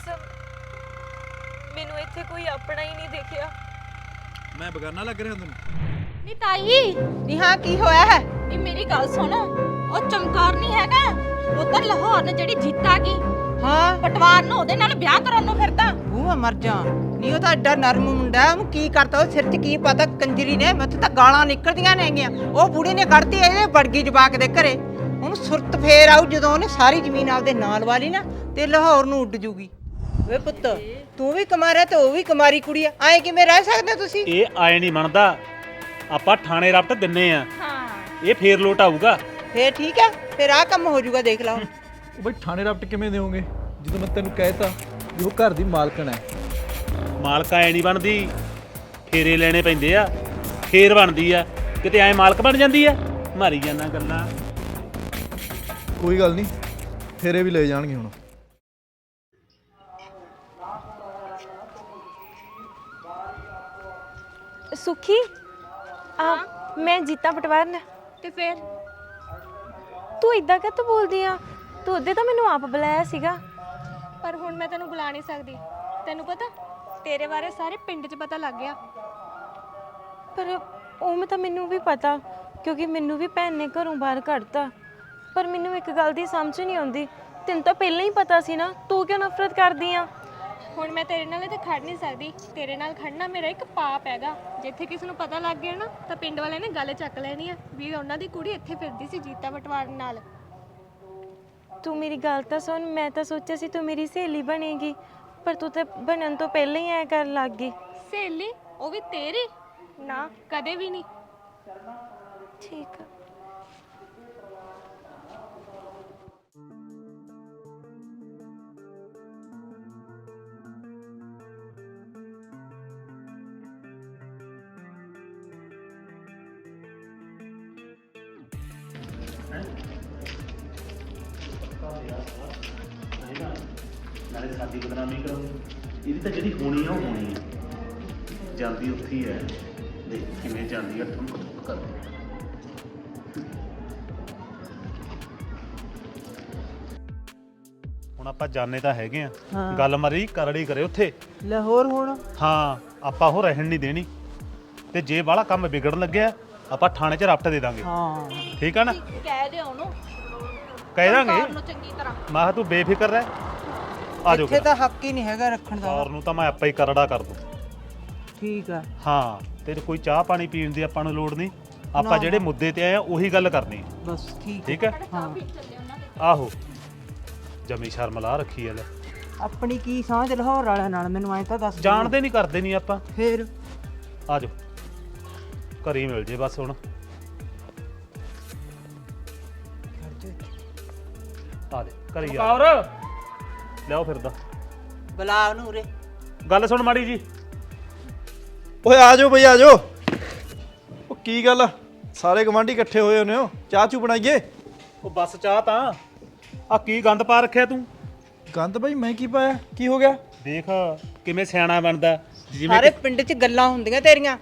ਬਸ ਮੈਨੂੰ ਇੱਥੇ ਕੋਈ ਆਪਣਾ ਹੀ ਨਹੀਂ ਦੇਖਿਆ। ਮੈਂ ਬਗਾਨਾ ਲੱਗ ਰਿਹਾ ਤੈਨੂੰ। ਨੀ ਤਾਈ। ਨੀ ਹਾਂ ਕੀ ਹੋਇਆ ਹੈ? ਨੀ ਮੇਰੀ ਗੱਲ ਸੁਣ। ਉਹ ਚਮਕਾਰ ਨਹੀਂ ਹੈਗਾ। ਉਧਰ ਲਾਹੌਰ ਨੇ ਜਿਹੜੀ ਜਿੱਤ ਆ ਗਈ। ਹਾਂ। ਪਟਵਾਰ ਨੂੰ ਉਹਦੇ ਨਾਲ ਵਿਆਹ ਕਰਾਉਣ ਨੂੰ ਫਿਰਦਾ। ਉਹ ਮੈਂ ਮਰ ਜਾ। ਨੀ ਉਹ ਤਾਂ ਐਡਾ ਨਰਮ ਮੁੰਡਾ ਹੈ, ਉਹਨੂੰ ਕੀ ਕਰਤਾ? ਉਹ ਸਿਰ 'ਚ ਕੀ ਪਤਾ? ਕੰਜਰੀ ਨੇ ਮੈਥੋਂ ਤਾਂ ਗਾਲਾਂ ਨਿਕਲਦੀਆਂ ਨੇਗੀਆਂ ਉਹ ਬੁੜੀ ਨੇ ਕੱਢਤੀ ਇਹਦੇ ਵੜਗੀ ਜਵਾਕ ਦੇ ਘਰੇ। ਉਹਨੂੰ ਸੁਰਤ ਫੇਰ ਆਊ ਜਦੋਂ ਉਹਨੇ ਸਾਰੀ ਜ਼ਮੀਨ ਆਪਦੇ ਨਾਲ ਵਾਲੀ ਨਾ ਤੇ ਲਾਹੌਰ ਨੂੰ ਉੱਡ ਜੂਗੀ। ਵੇ ਪੁੱਤ ਤੂੰ ਵੀ ਕਮਾਰਿਆ ਤੇ ਉਹ ਵੀ ਕੁਮਾਰੀ ਕੁੜੀ ਆ ਐ ਕਿਵੇਂ ਰਹਿ ਸਕਦੇ ਹੋ ਤੁਸੀਂ? ਇਹ ਆਏ ਨਹੀਂ ਮੰਨਦਾ ਆਪਾਂ ਥਾਣੇ ਰਪਟ ਦਿੰਨੇ ਆ। ਹਾਂ। ਇਹ ਫੇਰ ਲੋਟ ਆਊਗਾ। ਫੇਰ ਠੀਕ ਹੈ ਫੇਰ ਆਹ ਕੰਮ ਹੋ ਜਾਊਗਾ ਦੇਖ ਲਾ। ਹੁਣ ਉਹ ਬਈ ਥਾਣੇ ਰਪਟ ਕਿਵੇਂ ਦੇਵੋਗੇ ਜਦੋਂ ਮੈਂ ਤੈਨੂੰ ਕਹਿਤਾ ਵੀ ਉਹ ਘਰ ਦੀ ਮਾਲਕਣ ਹੈ ਮਾਲਕ ਐ ਨਹੀਂ ਬਣਦੀ। ਫੇਰੇ ਲੈਣੇ ਪੈਂਦੇ ਆ। ਫੇਰ ਬਣਦੀ ਆ। ਕਿਤੇ ਐ ਮਾਲਕ ਬਣ ਜਾਂਦੀ ਆ। ਮਾਰੀ ਜਾਂਦਾ ਗੱਲਾਂ। ਕੋਈ ਗੱਲ ਨਹੀਂ। ਫੇਰੇ ਵੀ ਲੈ ਜਾਣਗੇ ਹੁਣ। ਸੁਖੀ? ਆ ਮੈਂ ਜੀਤਾ ਪਟਵਾਰਨ। ਤੇ ਫਿਰ? ਤੂੰ ਇਦਾਂ ਕਾਹਤੋਂ ਬੋਲਦੀ ਆ? ਤੂੰ ਉਹਦੇ ਤਾਂ ਮੈਨੂੰ ਆਪ ਬੁਲਾਇਆ ਸੀਗਾ। ਪਰ ਹੁਣ ਮੈਂ ਤੈਨੂੰ ਬੁਲਾ ਨਹੀਂ ਸਕਦੀ। ਤੈਨੂੰ ਪਤਾ ਤੇਰੇ ਬਾਰੇ ਸਾਰੇ ਪਿੰਡ 'ਚ ਪਤਾ ਲੱਗ ਗਿਆ। ਪਰ ਉਹ ਮੈਂ ਤਾਂ ਮੈਨੂੰ ਵੀ ਪਤਾ ਕਿਉਂਕਿ ਮੈਨੂੰ ਵੀ ਭੈਣ ਨੇ ਘਰੋਂ ਬਾਹਰ ਕੱਢਤਾ। ਪਰ ਮੈਨੂੰ ਇੱਕ ਗੱਲ ਦੀ ਸਮਝ ਨਹੀਂ ਆਉਂਦੀ। ਤੈਨੂੰ ਤਾਂ ਪਹਿਲਾਂ ਹੀ ਪਤਾ ਸੀ ਨਾ ਤੂੰ ਕਿਉਂ ਨਫ਼ਰਤ ਕਰਦੀ ਆ? ਹੁਣ ਮੈਂ ਤੇਰੇ ਨਾਲ ਤੇ ਖੜ ਨਹੀਂ ਸਕਦੀ। ਤੇਰੇ ਨਾਲ ਖੜਨਾ ਮੇਰਾ ਇੱਕ ਪਾਪ ਹੈਗਾ। ਜਿੱਥੇ ਕਿਸੇ ਨੂੰ ਪਤਾ ਲੱਗ ਗਿਆ ਨਾ ਤਾਂ ਪਿੰਡ ਵਾਲਿਆਂ ਨੇ ਗੱਲ ਚੱਕ ਲੈਣੀ ਆ ਵੀ ਉਹਨਾਂ ਦੀ ਕੁੜੀ ਇੱਥੇ ਫਿਰਦੀ ਸੀ ਜੀਤਾ ਬਟਵਾਰ ਨਾਲ। ਤੂੰ ਮੇਰੀ ਗੱਲ ਤਾਂ ਸੁਣ ਮੈਂ ਤਾਂ ਸੋਚਿਆ ਸੀ ਤੂੰ ਮੇਰੀ ਸਹੇਲੀ ਬਣੇਗੀ ਪਰ ਤੂੰ ਤਾਂ ਬਣਨ ਤੋਂ ਪਹਿਲਾਂ ਹੀ ਐ ਕਰਨ ਲੱਗ ਗਈ। ਸਹੇਲੀ? ਉਹ ਵੀ ਤੇਰੀ? ਨਾ ਕਦੇ ਵੀ ਨਹੀਂ। ਠੀਕ ਆ। ਬਦਨਾਮੀ ਕਰੋ ਇਹਦੀ ਤਾਂ ਜਿਹੜੀ ਹੋਣੀ ਆ ਉਹ ਹੋਣੀ ਆ। ਜਾਂਦੀ ਉੱਥੇ ਹੀ ਹੈ ਦੇਖ ਕਿਵੇਂ ਜਾਂਦੀ ਆ ਠੁਮਕ ਠੁਮਕ ਕਰਦੀ ਹੁਣ ਆਪਾਂ ਜਾਣੇ ਤਾਂ ਹੈਗੇ ਆ। ਹਾਂ। ਗੱਲ ਮਰੀ ਕਰੜੀ ਕਰੇ ਉੱਥੇ। ਲਾਹੌਰ ਹੁਣ? ਹਾਂ ਆਪਾਂ ਉਹ ਰਹਿਣ ਨਹੀਂ ਦੇਣੀ। ਤੇ ਜੇ ਬਾਹਲਾ ਕੰਮ ਵਿਗੜਨ ਲੱਗਿਆ ਆਪਾਂ ਥਾਣੇ 'ਚ ਰਪਟ ਦੇ ਦਾਂਗੇ। ਹਾਂ। ਠੀਕ ਆ ਨਾ? ਕਹਿ ਦੇ ਉਹਨੂੰ। ਕਹਿ ਦਾਂਗੇ। ਉਹਨੂੰ ਚੰਗੀ ਤਰ੍ਹਾਂ। ਮੈਂ ਕਿਹਾ ਤੂੰ ਬੇਫਿਕਰ ਰਹਿ। ਆ ਜਾਓ ਇੱਥੇ ਤਾਂ ਹੱਕ ਹੀ ਨਹੀਂ ਹੈਗਾ ਰੱਖਣ ਦਾ। ਔਰ ਨੂੰ ਤਾਂ ਮੈਂ ਆਪੇ ਹੀ ਕਰੜਾ ਕਰ ਦੂੰ। ਠੀਕ ਆ। ਹਾਂ ਤੇ ਕੋਈ ਚਾਹ ਪਾਣੀ ਪੀਣ ਦੀ ਆਪਾਂ ਨੂੰ ਲੋੜ ਨਹੀਂ ਆਪਾਂ ਜਿਹੜੇ ਮੁੱਦੇ ਤੇ ਆਏ ਆ ਉਹੀ ਗੱਲ ਕਰਨੀ ਬਸ ਠੀਕ ਠੀਕ ਹੈ? ਹਾਂ। ਆਹੋ। ਜਮੀ ਸ਼ਰਮ ਲਾ ਰੱਖੀ ਐ ਲੈ। ਆਪਣੀ ਕੀ ਸਾਂਝ ਲਾਹੌਰ ਵਾਲਿਆਂ ਨਾਲ ਮੈਨੂੰ ਐਂ ਤਾਂ ਦੱਸ ਦਿਓ। ਜਾਣਦੇ ਨਹੀਂ ਕਰਦੇ ਨਹੀਂ ਆਪਾਂ। ਫੇਰ? ਆ ਜਾਓ। ਘਰੀ ਮਿਲ ਜੇ ਬਸ ਹੁਣ। ਆ ਦੇ ਘਰੀ ਆ। ਲਿਆਓ ਫਿਰਦਾ ਬੁਲਾ ਉਹਨੂੰ ਉਰੇ। ਗੱਲ ਸੁਣ ਮਾੜੀ ਜੀ। ਓਏ ਆ ਜਾਓ ਬਈ ਆ ਜਾਓ। ਉਹ ਕੀ ਗੱਲ ਆ? ਸਾਰੇ ਗਵਾਂਢੀ ਇਕੱਠੇ ਹੋਏ ਹੋਨੇ ਹੋ। ਚਾਹ ਚੂ ਬਣਾਈਏ? ਉਹ ਬਸ ਚਾਹ ਤਾਂ। ਆ ਕੀ ਗੰਦ ਪਾ ਰੱਖਿਆ ਤੂੰ? ਗੰਦ ਬਈ ਮੈਂ ਕੀ ਪਾਇਆ? ਕੀ ਹੋ ਗਿਆ? ਦੇਖ ਕਿਵੇਂ ਸਿਆਣਾ ਬਣਦਾ। ਜਿਵੇਂ ਸਾਰੇ ਪਿੰਡ 'ਚ ਗੱਲਾਂ ਹੁੰਦੀਆਂ ਤੇਰੀਆਂ।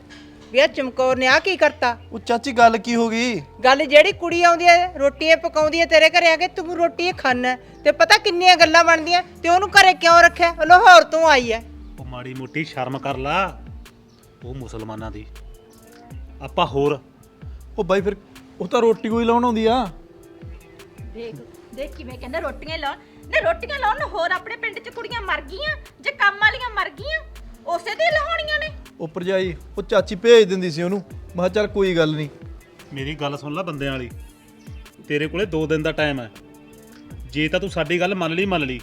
ਵੀ ਆ ਚਮਕੌਰ ਨੇ ਆ ਕੀ ਕਰਤਾ? ਉਹ ਚਾਚੀ ਗੱਲ ਕੀ ਹੋ ਗਈ? ਗੱਲ ਜਿਹੜੀ ਕੁੜੀ ਆਉਂਦੀ ਐ ਰੋਟੀਆਂ ਪਕਾਉਂਦੀ ਐ ਤੇਰੇ ਘਰੇ ਆ ਕੇ ਤੂੰ ਰੋਟੀ ਖਾਣਾ ਤੇ ਪਤਾ ਕਿੰਨੀਆਂ ਗੱਲਾਂ ਬਣਦੀਆਂ? ਤੇ ਉਹਨੂੰ ਘਰੇ ਕਿਉਂ ਰੱਖਿਆ? ਲਾਹੌਰ ਤੋਂ ਆਈ ਐ ਉਹ ਮਾੜੀ ਮੋਟੀ ਸ਼ਰਮ ਕਰ ਲਾ। ਉਹ ਮੁਸਲਮਾਨਾਂ ਦੀ। ਆਪਾਂ ਹੋਰ। ਉਹ ਬਾਈ ਫਿਰ ਉਹ ਤਾਂ ਰੋਟੀ ਕੋਈ ਲਾਉਣ ਆਉਂਦੀ ਆ। ਦੇਖ ਦੇਖ ਕਿਵੇਂ ਕਹਿੰਦੇ ਰੋਟੀਆਂ ਲਾਉਣ। ਨੇ ਰੋਟੀਆਂ ਲਾਉਣ ਨੂੰ ਹੋਰ ਆਪਣੇ ਪਿੰਡ 'ਚ ਕੁੜੀਆਂ ਮਰ ਗਈਆਂ ਜੇ ਕੰਮ ਵਾਲੀਆਂ ਮਰ ਗਈਆਂ ਉਸੇ ਦੀ ਲਾਉਣੀਆਂ ਨੇ। ਉਹ ਭਰਜਾਈ ਉਹ ਚਾਚੀ ਭੇਜ ਦਿੰਦੀ ਸੀ ਉਹਨੂੰ। ਮੈਂ ਕਿਹਾ ਚੱਲ ਕੋਈ ਗੱਲ ਨਹੀਂ। ਮੇਰੀ ਗੱਲ ਸੁਣ ਲੈ ਬੰਦਿਆਂ ਵਾਲੀ। ਤੇਰੇ ਕੋਲੇ 2 ਦਿਨ ਦਾ ਟਾਈਮ ਹੈ ਜੇ ਤਾਂ ਤੂੰ ਸਾਡੀ ਗੱਲ ਮੰਨ ਲਈ ਮੰਨ ਲਈ।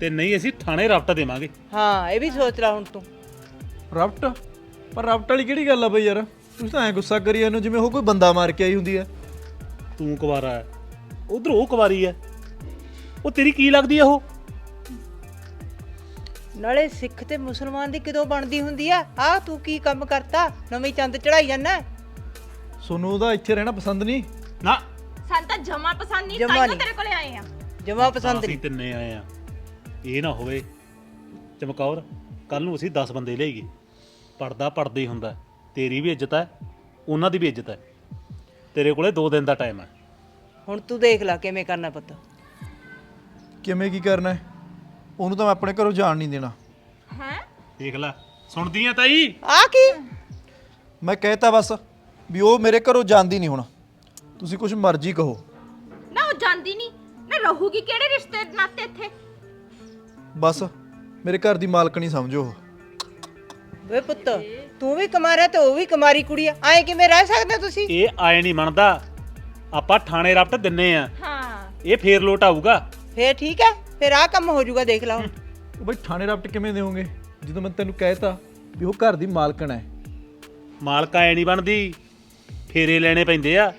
ਤੇ ਨਹੀਂ ਅਸੀਂ ਥਾਣੇ ਰਫਟ ਦੇਵਾਂਗੇ। ਹਾਂ ਇਹ ਵੀ ਸੋਚ ਲੈ ਹੁਣ ਤੂੰ। ਰਫਟ ਪਰ ਰਫਟ ਵਾਲੀ ਕਿਹੜੀ ਗੱਲ ਆ ਬਈ ਯਾਰ? ਤੁਸੀਂ ਤਾਂ ਐ ਗੁੱਸਾ ਕਰੀ ਜਾਂਦੇ ਹੋ ਜਿਵੇਂ ਉਹ ਕੋਈ ਬੰਦਾ ਮਾਰ ਕੇ ਆਈ ਹੁੰਦੀ ਆ। ਤੂੰ ਕੁਵਾਰਾ ਹੈ। ਉਧਰ ਉਹ ਕੁਵਾਰੀ ਹੈ। ਉਹ ਤੇਰੀ ਕੀ ਲੱਗਦੀ ਹੈ ਉਹ? ਨਾਲੇ ਸਿੱਖ ਤੇ ਮੁਸਲਮਾਨ ਦੀ ਕਿਦੋਂ ਬਣਦੀ ਹੁੰਦੀ ਆ? ਆ ਤੂੰ ਕੀ ਕੰਮ ਕਰਤਾ? ਨਵੀਂ ਚੰਦ ਚੜਾਈ ਜਾਂਦਾ? ਸੋਨੂੰ ਉਹਦਾ ਇੱਥੇ ਰਹਿਣਾ ਪਸੰਦ ਨਹੀਂ? ਨਾ। ਸਾਨੂੰ ਤਾਂ ਜਮਾ ਪਸੰਦ ਨਹੀਂ ਜਮਾਂ ਤਾਂ ਨਹੀਂ। ਤੇਰੇ ਕੋਲੇ ਆਏ ਆ। ਜਮਾ ਪਸੰਦ ਅਸੀਂ ਨਹੀਂ। ਤਿੰਨੇ ਆਏ ਆ। ਇਹ ਨਾ ਹੋਵੇ ਚਮਕੌਰ ਕੱਲ ਨੂੰ ਅਸੀਂ 10 ਬੰਦੇ ਲਿਆਈਏ। ਪੜਦਾ ਪੜਦਾ ਹੀ ਹੁੰਦਾ। ਤੇਰੀ ਵੀ ਇੱਜ਼ਤ ਹੈ ਉਹਨਾਂ ਦੀ ਵੀ ਇੱਜ਼ਤ ਹੈ। ਤੇਰੇ ਕੋਲੇ 2 ਦਿਨ ਦਾ ਟਾਈਮ ਹੈ। ਹੁਣ ਤੂੰ ਦੇਖ ਲੈ ਕਿਵੇਂ ਕਰਨਾ ਪੁੱਤ। ਕਿਵੇਂ ਕੀ ਕਰਨਾ ਹੈ? ਉਹਨੂੰ ਤਾਂ ਮੈਂ ਆਪਣੇ ਘਰੋਂ ਜਾਣ ਨਹੀਂ ਦੇਣਾ। ਹੈ? ਦੇਖ ਲੈ ਸੁਣਦੀਆਂ ਤਾਈ? ਆ ਕੀ? ਮੈਂ ਕਹਿਤਾ ਬਸ ਵੀ ਉਹ ਮੇਰੇ ਘਰੋਂ ਜਾਂਦੀ ਨਹੀਂ ਹੁਣ। ਤੁਸੀਂ ਕੁਝ ਮਰਜ਼ੀ ਕਹੋ। ਨਾ ਉਹ ਜਾਂਦੀ ਨਹੀਂ। ਨਾ ਰਹੂਗੀ ਕਿਹੜੇ ਰਿਸ਼ਤੇ ਨਾਤੇ ਇੱਥੇ? ਬਸ ਮੇਰੇ ਘਰ ਦੀ ਮਾਲਕਣੀ ਸਮਝੋ। ਉਹ ਵੇ ਪੁੱਤ ਤੂੰ ਵੀ ਕੁਮਾਰਾ ਤੇ ਉਹ ਵੀ ਕੁਮਾਰੀ ਕੁੜੀ ਆ। ਐ ਕਿਵੇਂ ਰਹਿ ਸਕਦੇ ਹੋ ਤੁਸੀਂ? ਇਹ ਆਏ ਨਹੀਂ ਮੰਨਦਾ। ਆਪਾਂ ਥਾਣੇ ਰਪਟ ਦਿੰਨੇ ਆ। ਹਾਂ। ਇਹ ਫੇਰ ਲੋਟ ਆਊਗਾ। ਫੇਰ ਠੀਕ ਹੈ। ਫੇਰ ਆ ਕੰਮ ਹੋ ਜਾਊਗਾ ਦੇਖ ਲਾ ਹੁਣ। ਉਹ ਬਈ ਥਾਣੇ ਰਪਟ ਕਿਵੇਂ ਦੇਵੋਗੇ? ਜਦੋਂ ਮੈਂ ਤੈਨੂੰ ਕਹਿਤਾ ਵੀ ਉਹ ਘਰ ਦੀ ਮਾਲਕਣ ਹੈ। ਮਾਲਕ ਆਏ ਨਹੀਂ ਬਣਦੀ। ਫੇਰੇ ਲੈਣੇ ਪੈਂਦੇ ਆ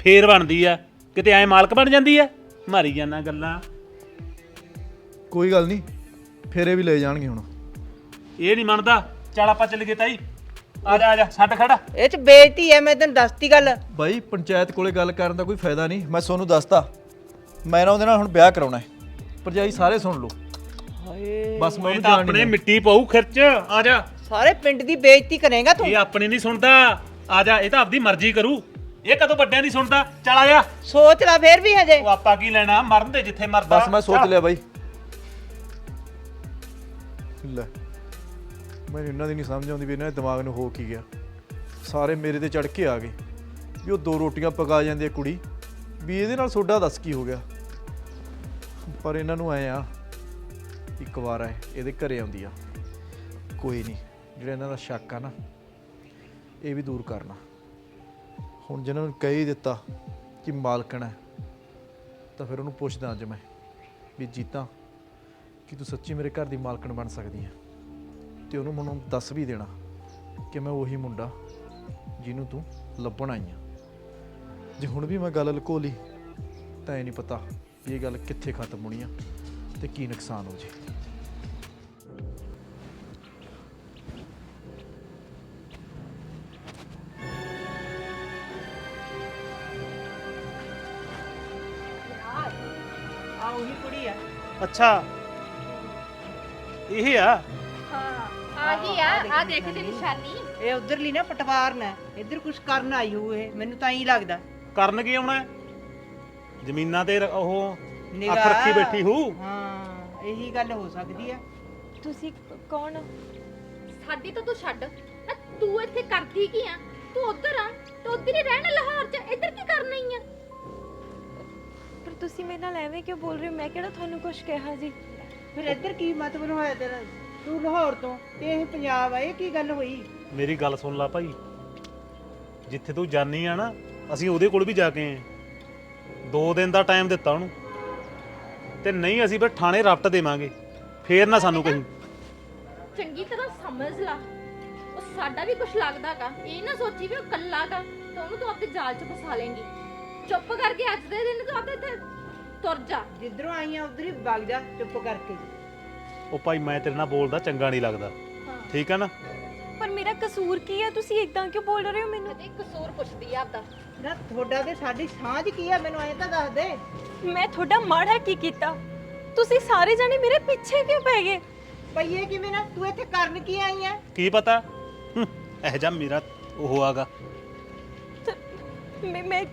ਫੇਰ ਬਣਦੀ ਆ। ਕਿਤੇ ਐ ਮਾਲਕ ਬਣ ਜਾਂਦੀ ਆ? ਮਾਰੀ ਜਾਣਾ ਗੱਲਾਂ। ਕੋਈ ਗੱਲ ਨਹੀਂ ਫੇਰੇ ਵੀ ਲੈ ਜਾਣਗੇ ਹੁਣ। ਇਹ ਨਹੀਂ ਮੰਨਦਾ। ਚੱਲ ਆਪਾਂ ਚੱਲ ਗਏ ਤਾਈ। ਆ ਜਾ ਆ ਜਾ ਛੱਡ ਖੜ। ਇਹ ਚ ਬੇਇੱਜ਼ਤੀ ਹੈ ਮੈਂ ਤੈਨੂੰ ਦੱਸਤੀ ਗੱਲ। ਬਾਈ ਪੰਚਾਇਤ ਕੋਲੇ ਗੱਲ ਕਰਨ ਦਾ ਕੋਈ ਫਾਇਦਾ ਨਹੀਂ। ਮੈਂ ਤੁਹਾਨੂੰ ਦੱਸਤਾ। ਮੈਂ ਨਾ ਉਹਦੇ ਨਾਲ ਹੁਣ ਵਿਆਹ ਕਰਾਉਣਾ ਹੈ। ਭਰਜਾਈ ਸਾਰੇ ਸੁਣ ਲਓ। ਹਾਏ। ਬਸ ਮੈਂ ਉਹਨੂੰ ਆਪਣੇ ਮਿੱਟੀ ਪਾਉ ਖਿਰਚ। ਆ ਜਾ। ਸਾਰੇ ਪਿੰਡ ਦੀ ਬੇਇੱਜ਼ਤੀ ਕਰੇਗਾ ਤੂੰ? ਇਹ ਆਪਣੇ ਨਹੀਂ ਸੁਣਦਾ। ਆ ਜਾ ਇਹ ਤਾਂ ਆਪਦੀ ਮਰਜ਼ੀ ਕਰੂ। ਇਹ ਕਦੋਂ ਵੱਡਿਆਂ ਦੀ ਸੁਣਦਾ? ਚੱਲ ਆ ਜਾ। ਸੋਚ ਲੈ ਫੇਰ ਵੀ ਹਜੇ। ਉਹ ਆਪਾਂ ਕੀ ਲੈਣਾ? ਮਰਨ ਦੇ ਜਿੱਥੇ ਮਰਦਾ। ਬਸ ਮੈਂ ਸੋਚ ਚੱਲ। ਲਿਆ ਬਾਈ। ਲੈ ਮੈਨੂੰ ਇਹਨਾਂ ਦੀ ਨਹੀਂ ਸਮਝ ਆਉਂਦੀ ਵੀ ਇਹਨਾਂ ਦੇ ਦਿਮਾਗ ਨੂੰ ਹੋ ਕੀ ਗਿਆ। ਸਾਰੇ ਮੇਰੇ ਤੇ ਚੜ ਕੇ ਆ ਗਏ। ਵੀ ਉਹ ਦੋ ਰੋਟੀਆਂ ਪਕਾ ਜਾਂਦੀ ਹੈ ਕੁੜੀ। ਵੀ ਇਹਦੇ ਨਾਲ ਸੋਡਾ ਦੱਸ ਕੀ ਹੋ ਗਿਆ? ਪਰ ਇਹਨਾਂ ਨੂੰ ਐ ਆ, ਇੱਕ ਵਾਰ ਆਏ ਇਹਦੇ ਘਰੇ ਆਉਂਦੀ ਆ। ਕੋਈ ਨਹੀਂ, ਜਿਹੜਾ ਇਹਨਾਂ ਦਾ ਸ਼ੱਕ ਆ ਨਾ, ਇਹ ਵੀ ਦੂਰ ਕਰਨਾ। ਹੁਣ ਜਿਹਨਾਂ ਨੂੰ ਕਹਿ ਹੀ ਦਿੱਤਾ ਕਿ ਮਾਲਕਣ ਹੈ ਤਾਂ ਫਿਰ ਉਹਨੂੰ ਪੁੱਛਦਾ ਅੱਜ ਮੈਂ ਵੀ ਜੀਤਾ, ਕਿ ਤੂੰ ਸੱਚੀ ਮੇਰੇ ਘਰ ਦੀ ਮਾਲਕਣ ਬਣ ਸਕਦੀ ਹੈ ਤੇ ਉਹਨੂੰ ਮੈਨੂੰ ਦੱਸ ਵੀ ਦੇਣਾ ਕਿ ਮੈਂ ਉਹੀ ਮੁੰਡਾ ਜਿਹਨੂੰ ਤੂੰ ਲੱਭਣ ਆਈ ਆ। ਜੇ ਹੁਣ ਵੀ ਮੈਂ ਗੱਲ ਲੁਕੋ ਲਈ ਤਾਂ ਇਹ ਨਹੀਂ ਪਤਾ ਵੀ ਇਹ ਗੱਲ ਕਿੱਥੇ ਖਤਮ ਹੋਣੀ ਆ ਤੇ ਕੀ ਨੁਕਸਾਨ ਹੋ ਜੇ? ਆ ਉਹੀ ਕੁੜੀ ਆ। ਅੱਛਾ। ਇਹ ਆ? ਹਾਂ। ਆ ਗਈ ਆ ਆ ਦੇਖ ਤੇ ਨਿਸ਼ਾਨੀ। ਇਹ ਉਧਰਲੀ ਨਾ ਪਟਵਾਰ ਨਾ ਇੱਧਰ ਕੁਝ ਕਰਨ ਆਈ ਹੋ ਇਹ। ਮੈਨੂੰ ਤਾਂ ਹੀ ਲੱਗਦਾ। ਕਰਨ ਕੀ ਆਉਣਾ ਹੈ? ਜ਼ਮੀਨਾਂ ਤੇ ਉਹ ਅੱਖ ਨਿਗਾਹ। ਰੱਖੀ ਬੈਠੀ ਹੂ ਹਾਂ ਇਹੀ ਗੱਲ ਹੋ ਸਕਦੀ ਆ। ਤੁਸੀਂ ਕੌਣ? ਸਾਡੀ ਤਾਂ ਤੂੰ ਛੱਡ। ਨਾ ਤੂੰ ਇੱਥੇ ਕਰਦੀ ਕੀ ਆ? ਤੂੰ ਉਧਰ ਆ। ਤੂੰ ਉਧਰ ਹੀ ਰਹਿਣਾ ਲਾਹੌਰ ਚ। ਇੱਧਰ ਕੀ ਕਰਨਾ ਹੀ ਆ? ਪਰ ਤੁਸੀਂ ਮੇਰੇ ਨਾਲ ਐਵੇਂ ਕਿਉਂ ਬੋਲ ਰਹੇ ਹੋ? ਮੈਂ ਕਿਹੜਾ ਤੁਹਾਨੂੰ ਕੁਝ ਕਿਹਾ ਜੀ ਫਿਰ ਇੱਧਰ ਕੀ ਮਤਲਬ ਹੋਇਆ ਤੇਰਾ? ਤੂੰ ਲਾਹੌਰ ਤੋਂ ਤੇ ਇਹ ਪੰਜਾਬ ਆ ਇਹ ਕੀ ਗੱਲ ਹੋਈ? ਮੇਰੀ ਗੱਲ ਸੁਣ ਲੈ ਭਾਈ। ਜਿੱਥੇ ਤੂੰ ਜਾਣੀ ਆ ਨਾ ਅਸੀਂ ਉਹਦੇ ਕੋਲ ਵੀ ਜਾ ਕੇ ਆਏ ਦੋ ਦਿਨ ਦਾ ਟਾਈਮ ਦਿੱਤਾ ਉਹਨੂੰ। ਤੇ ਨਹੀਂ ਅਸੀਂ ਫਿਰ ਥਾਣੇ ਰਪਟ ਦੇਵਾਂਗੇ। ਫੇਰ ਨਾ ਸਾਨੂੰ ਕਹੀਂ। ਚੰਗੀ ਤਰ੍ਹਾਂ ਸਮਝ ਲਾ। ਉਹ ਸਾਡਾ ਵੀ ਕੁਝ ਲੱਗਦਾਗਾ ਇਹ ਨਾ ਸੋਚੀ ਵੀ ਉਹ ਕੱਲਾਗਾ ਤਾਂ ਉਹਨੂੰ ਤੂੰ ਆਪਣੇ ਜਾਲ 'ਚ ਫਸਾ ਲੇਂਗੀ। ਚੁੱਪ ਕਰਕੇ ਅੱਜ ਦੇ ਦਿਨ ਤੂੰ ਆਪਣੇ ਇੱਥੇ ਤੁਰ ਜਾ। ਜਿੱਧਰੋਂ ਆਈਆਂ ਉਧਰ ਹੀ ਵਗ ਜਾ ਚੁੱਪ ਕਰਕੇ। ਉਹ ਭਾਈ ਮੈਂ ਤੇਰੇ ਨਾਲ ਬੋਲਦਾ ਚੰਗਾ ਨਹੀਂ ਲੱਗਦਾ। ਠੀਕ ਆ ਨਾ? ਪਰ ਮੇਰਾ ਕਸੂਰ ਕੀ ਹੈ ਤੁਸੀਂ ਇਦਾਂ ਕਿਉਂ ਬੋਲ ਰਹੇ ਹੋ ਮੈਨੂੰ? ਕਦੇ ਕਸੂਰ ਪੁੱਛਦੀ ਆ ਆਪਦਾ। ਨਾ ਤੁਹਾਡਾ ਤੇ ਸਾਡੀ ਸਾਂਝ ਕੀ ਆ? ਮੈਨੂੰ ਐਂ ਤਾਂ ਦੱਸ ਦੇ। ਮੈਂ ਤੁਹਾਡਾ ਮਾੜਾ ਕੀ ਕੀਤਾ? ਤੁਸੀਂ ਸਾਰੇ ਜਣੇ ਮੇਰੇ ਪਿੱਛੇ ਕਿਉਂ ਪੈ ਗਏ? ਪਈਏ ਕਿਵੇਂ ਨਾ? ਤੂੰ ਇੱਥੇ ਕਰਨ ਕੀ ਆਈ ਆ ਕੀ ਪਤਾ? ਹੂੰ, ਇਹ ਜਾ ਮੇਰਾ ਉਹ ਆਗਾ। ਮੈਂ ਮੈਂ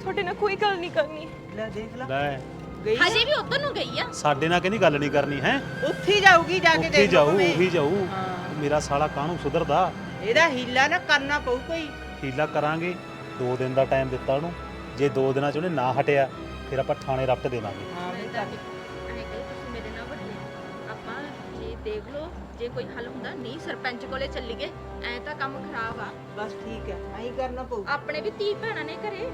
ਤੁਹਾਡੇ ਨਾਲ ਕੋਈ ਗੱਲ ਨਹੀਂ ਕਰਨੀ। ਲੈ ਦੇਖ ਲੈ। ਲੈ। ਗਈ ਹਜੇ ਵੀ ਉਧਰ ਨੂੰ ਗਈ ਆ? ਸਾਡੇ ਨਾਲ ਕਹਿੰਦੀ ਗੱਲ ਨਹੀਂ ਕਰਨੀ ਹੈ? ਉੱਥੇ ਹੀ ਜਾਊਗੀ ਜਾ ਕੇ ਉੱਥੇ ਦੇਖ ਲਓ ਜਾਊ ਭਾਵੇਂ। ਉਹੀ ਜਾਊ। ਹਾਂ। ਮੇਰਾ ਸਾਲਾ ਕਾਹਨੂੰ ਸੁਧਰਦਾ? ਇਹਦਾ ਹੀਲਾ ਨਾ ਕਰਨਾ ਪਊ ਕੋਈ। ਹੀਲਾ ਕਰਾਂਗੇ। ਦੋ ਦਿਨ ਦਾ ਟਾਈਮ ਦਿੱਤਾ ਉਹਨੂੰ। ਜੇ ਦੋ ਦਿਨਾਂ ਚ ਉਹਨੇ ਨਾ ਹਟਿਆ ਫਿਰ ਆਪਾਂ ਥਾਣੇ ਰਪਟ ਦੇਵਾਂਗੇ। ਹਾਂ ਐਂ ਕਹੇ ਤੁਸੀਂ ਮੇਰੇ ਨਾਲ ਵੱਡੇ ਹੋ। ਆਪਾਂ ਜੇ ਦੇਖ ਲਓ ਜੇ ਕੋਈ ਹੱਲ ਹੁੰਦਾ ਨਹੀਂ ਸਰਪੰਚ ਕੋਲੇ ਚੱਲੀਏ ਐ ਤਾਂ ਕੰਮ ਖਰਾਬ ਆ। ਬਸ ਠੀਕ ਹੈ ਐਂ ਕਰਨਾ ਪਊ। ਆਪਣੇ ਵੀ ਧੀ ਭੈਣਾਂ ਨੇ ਘਰੇ।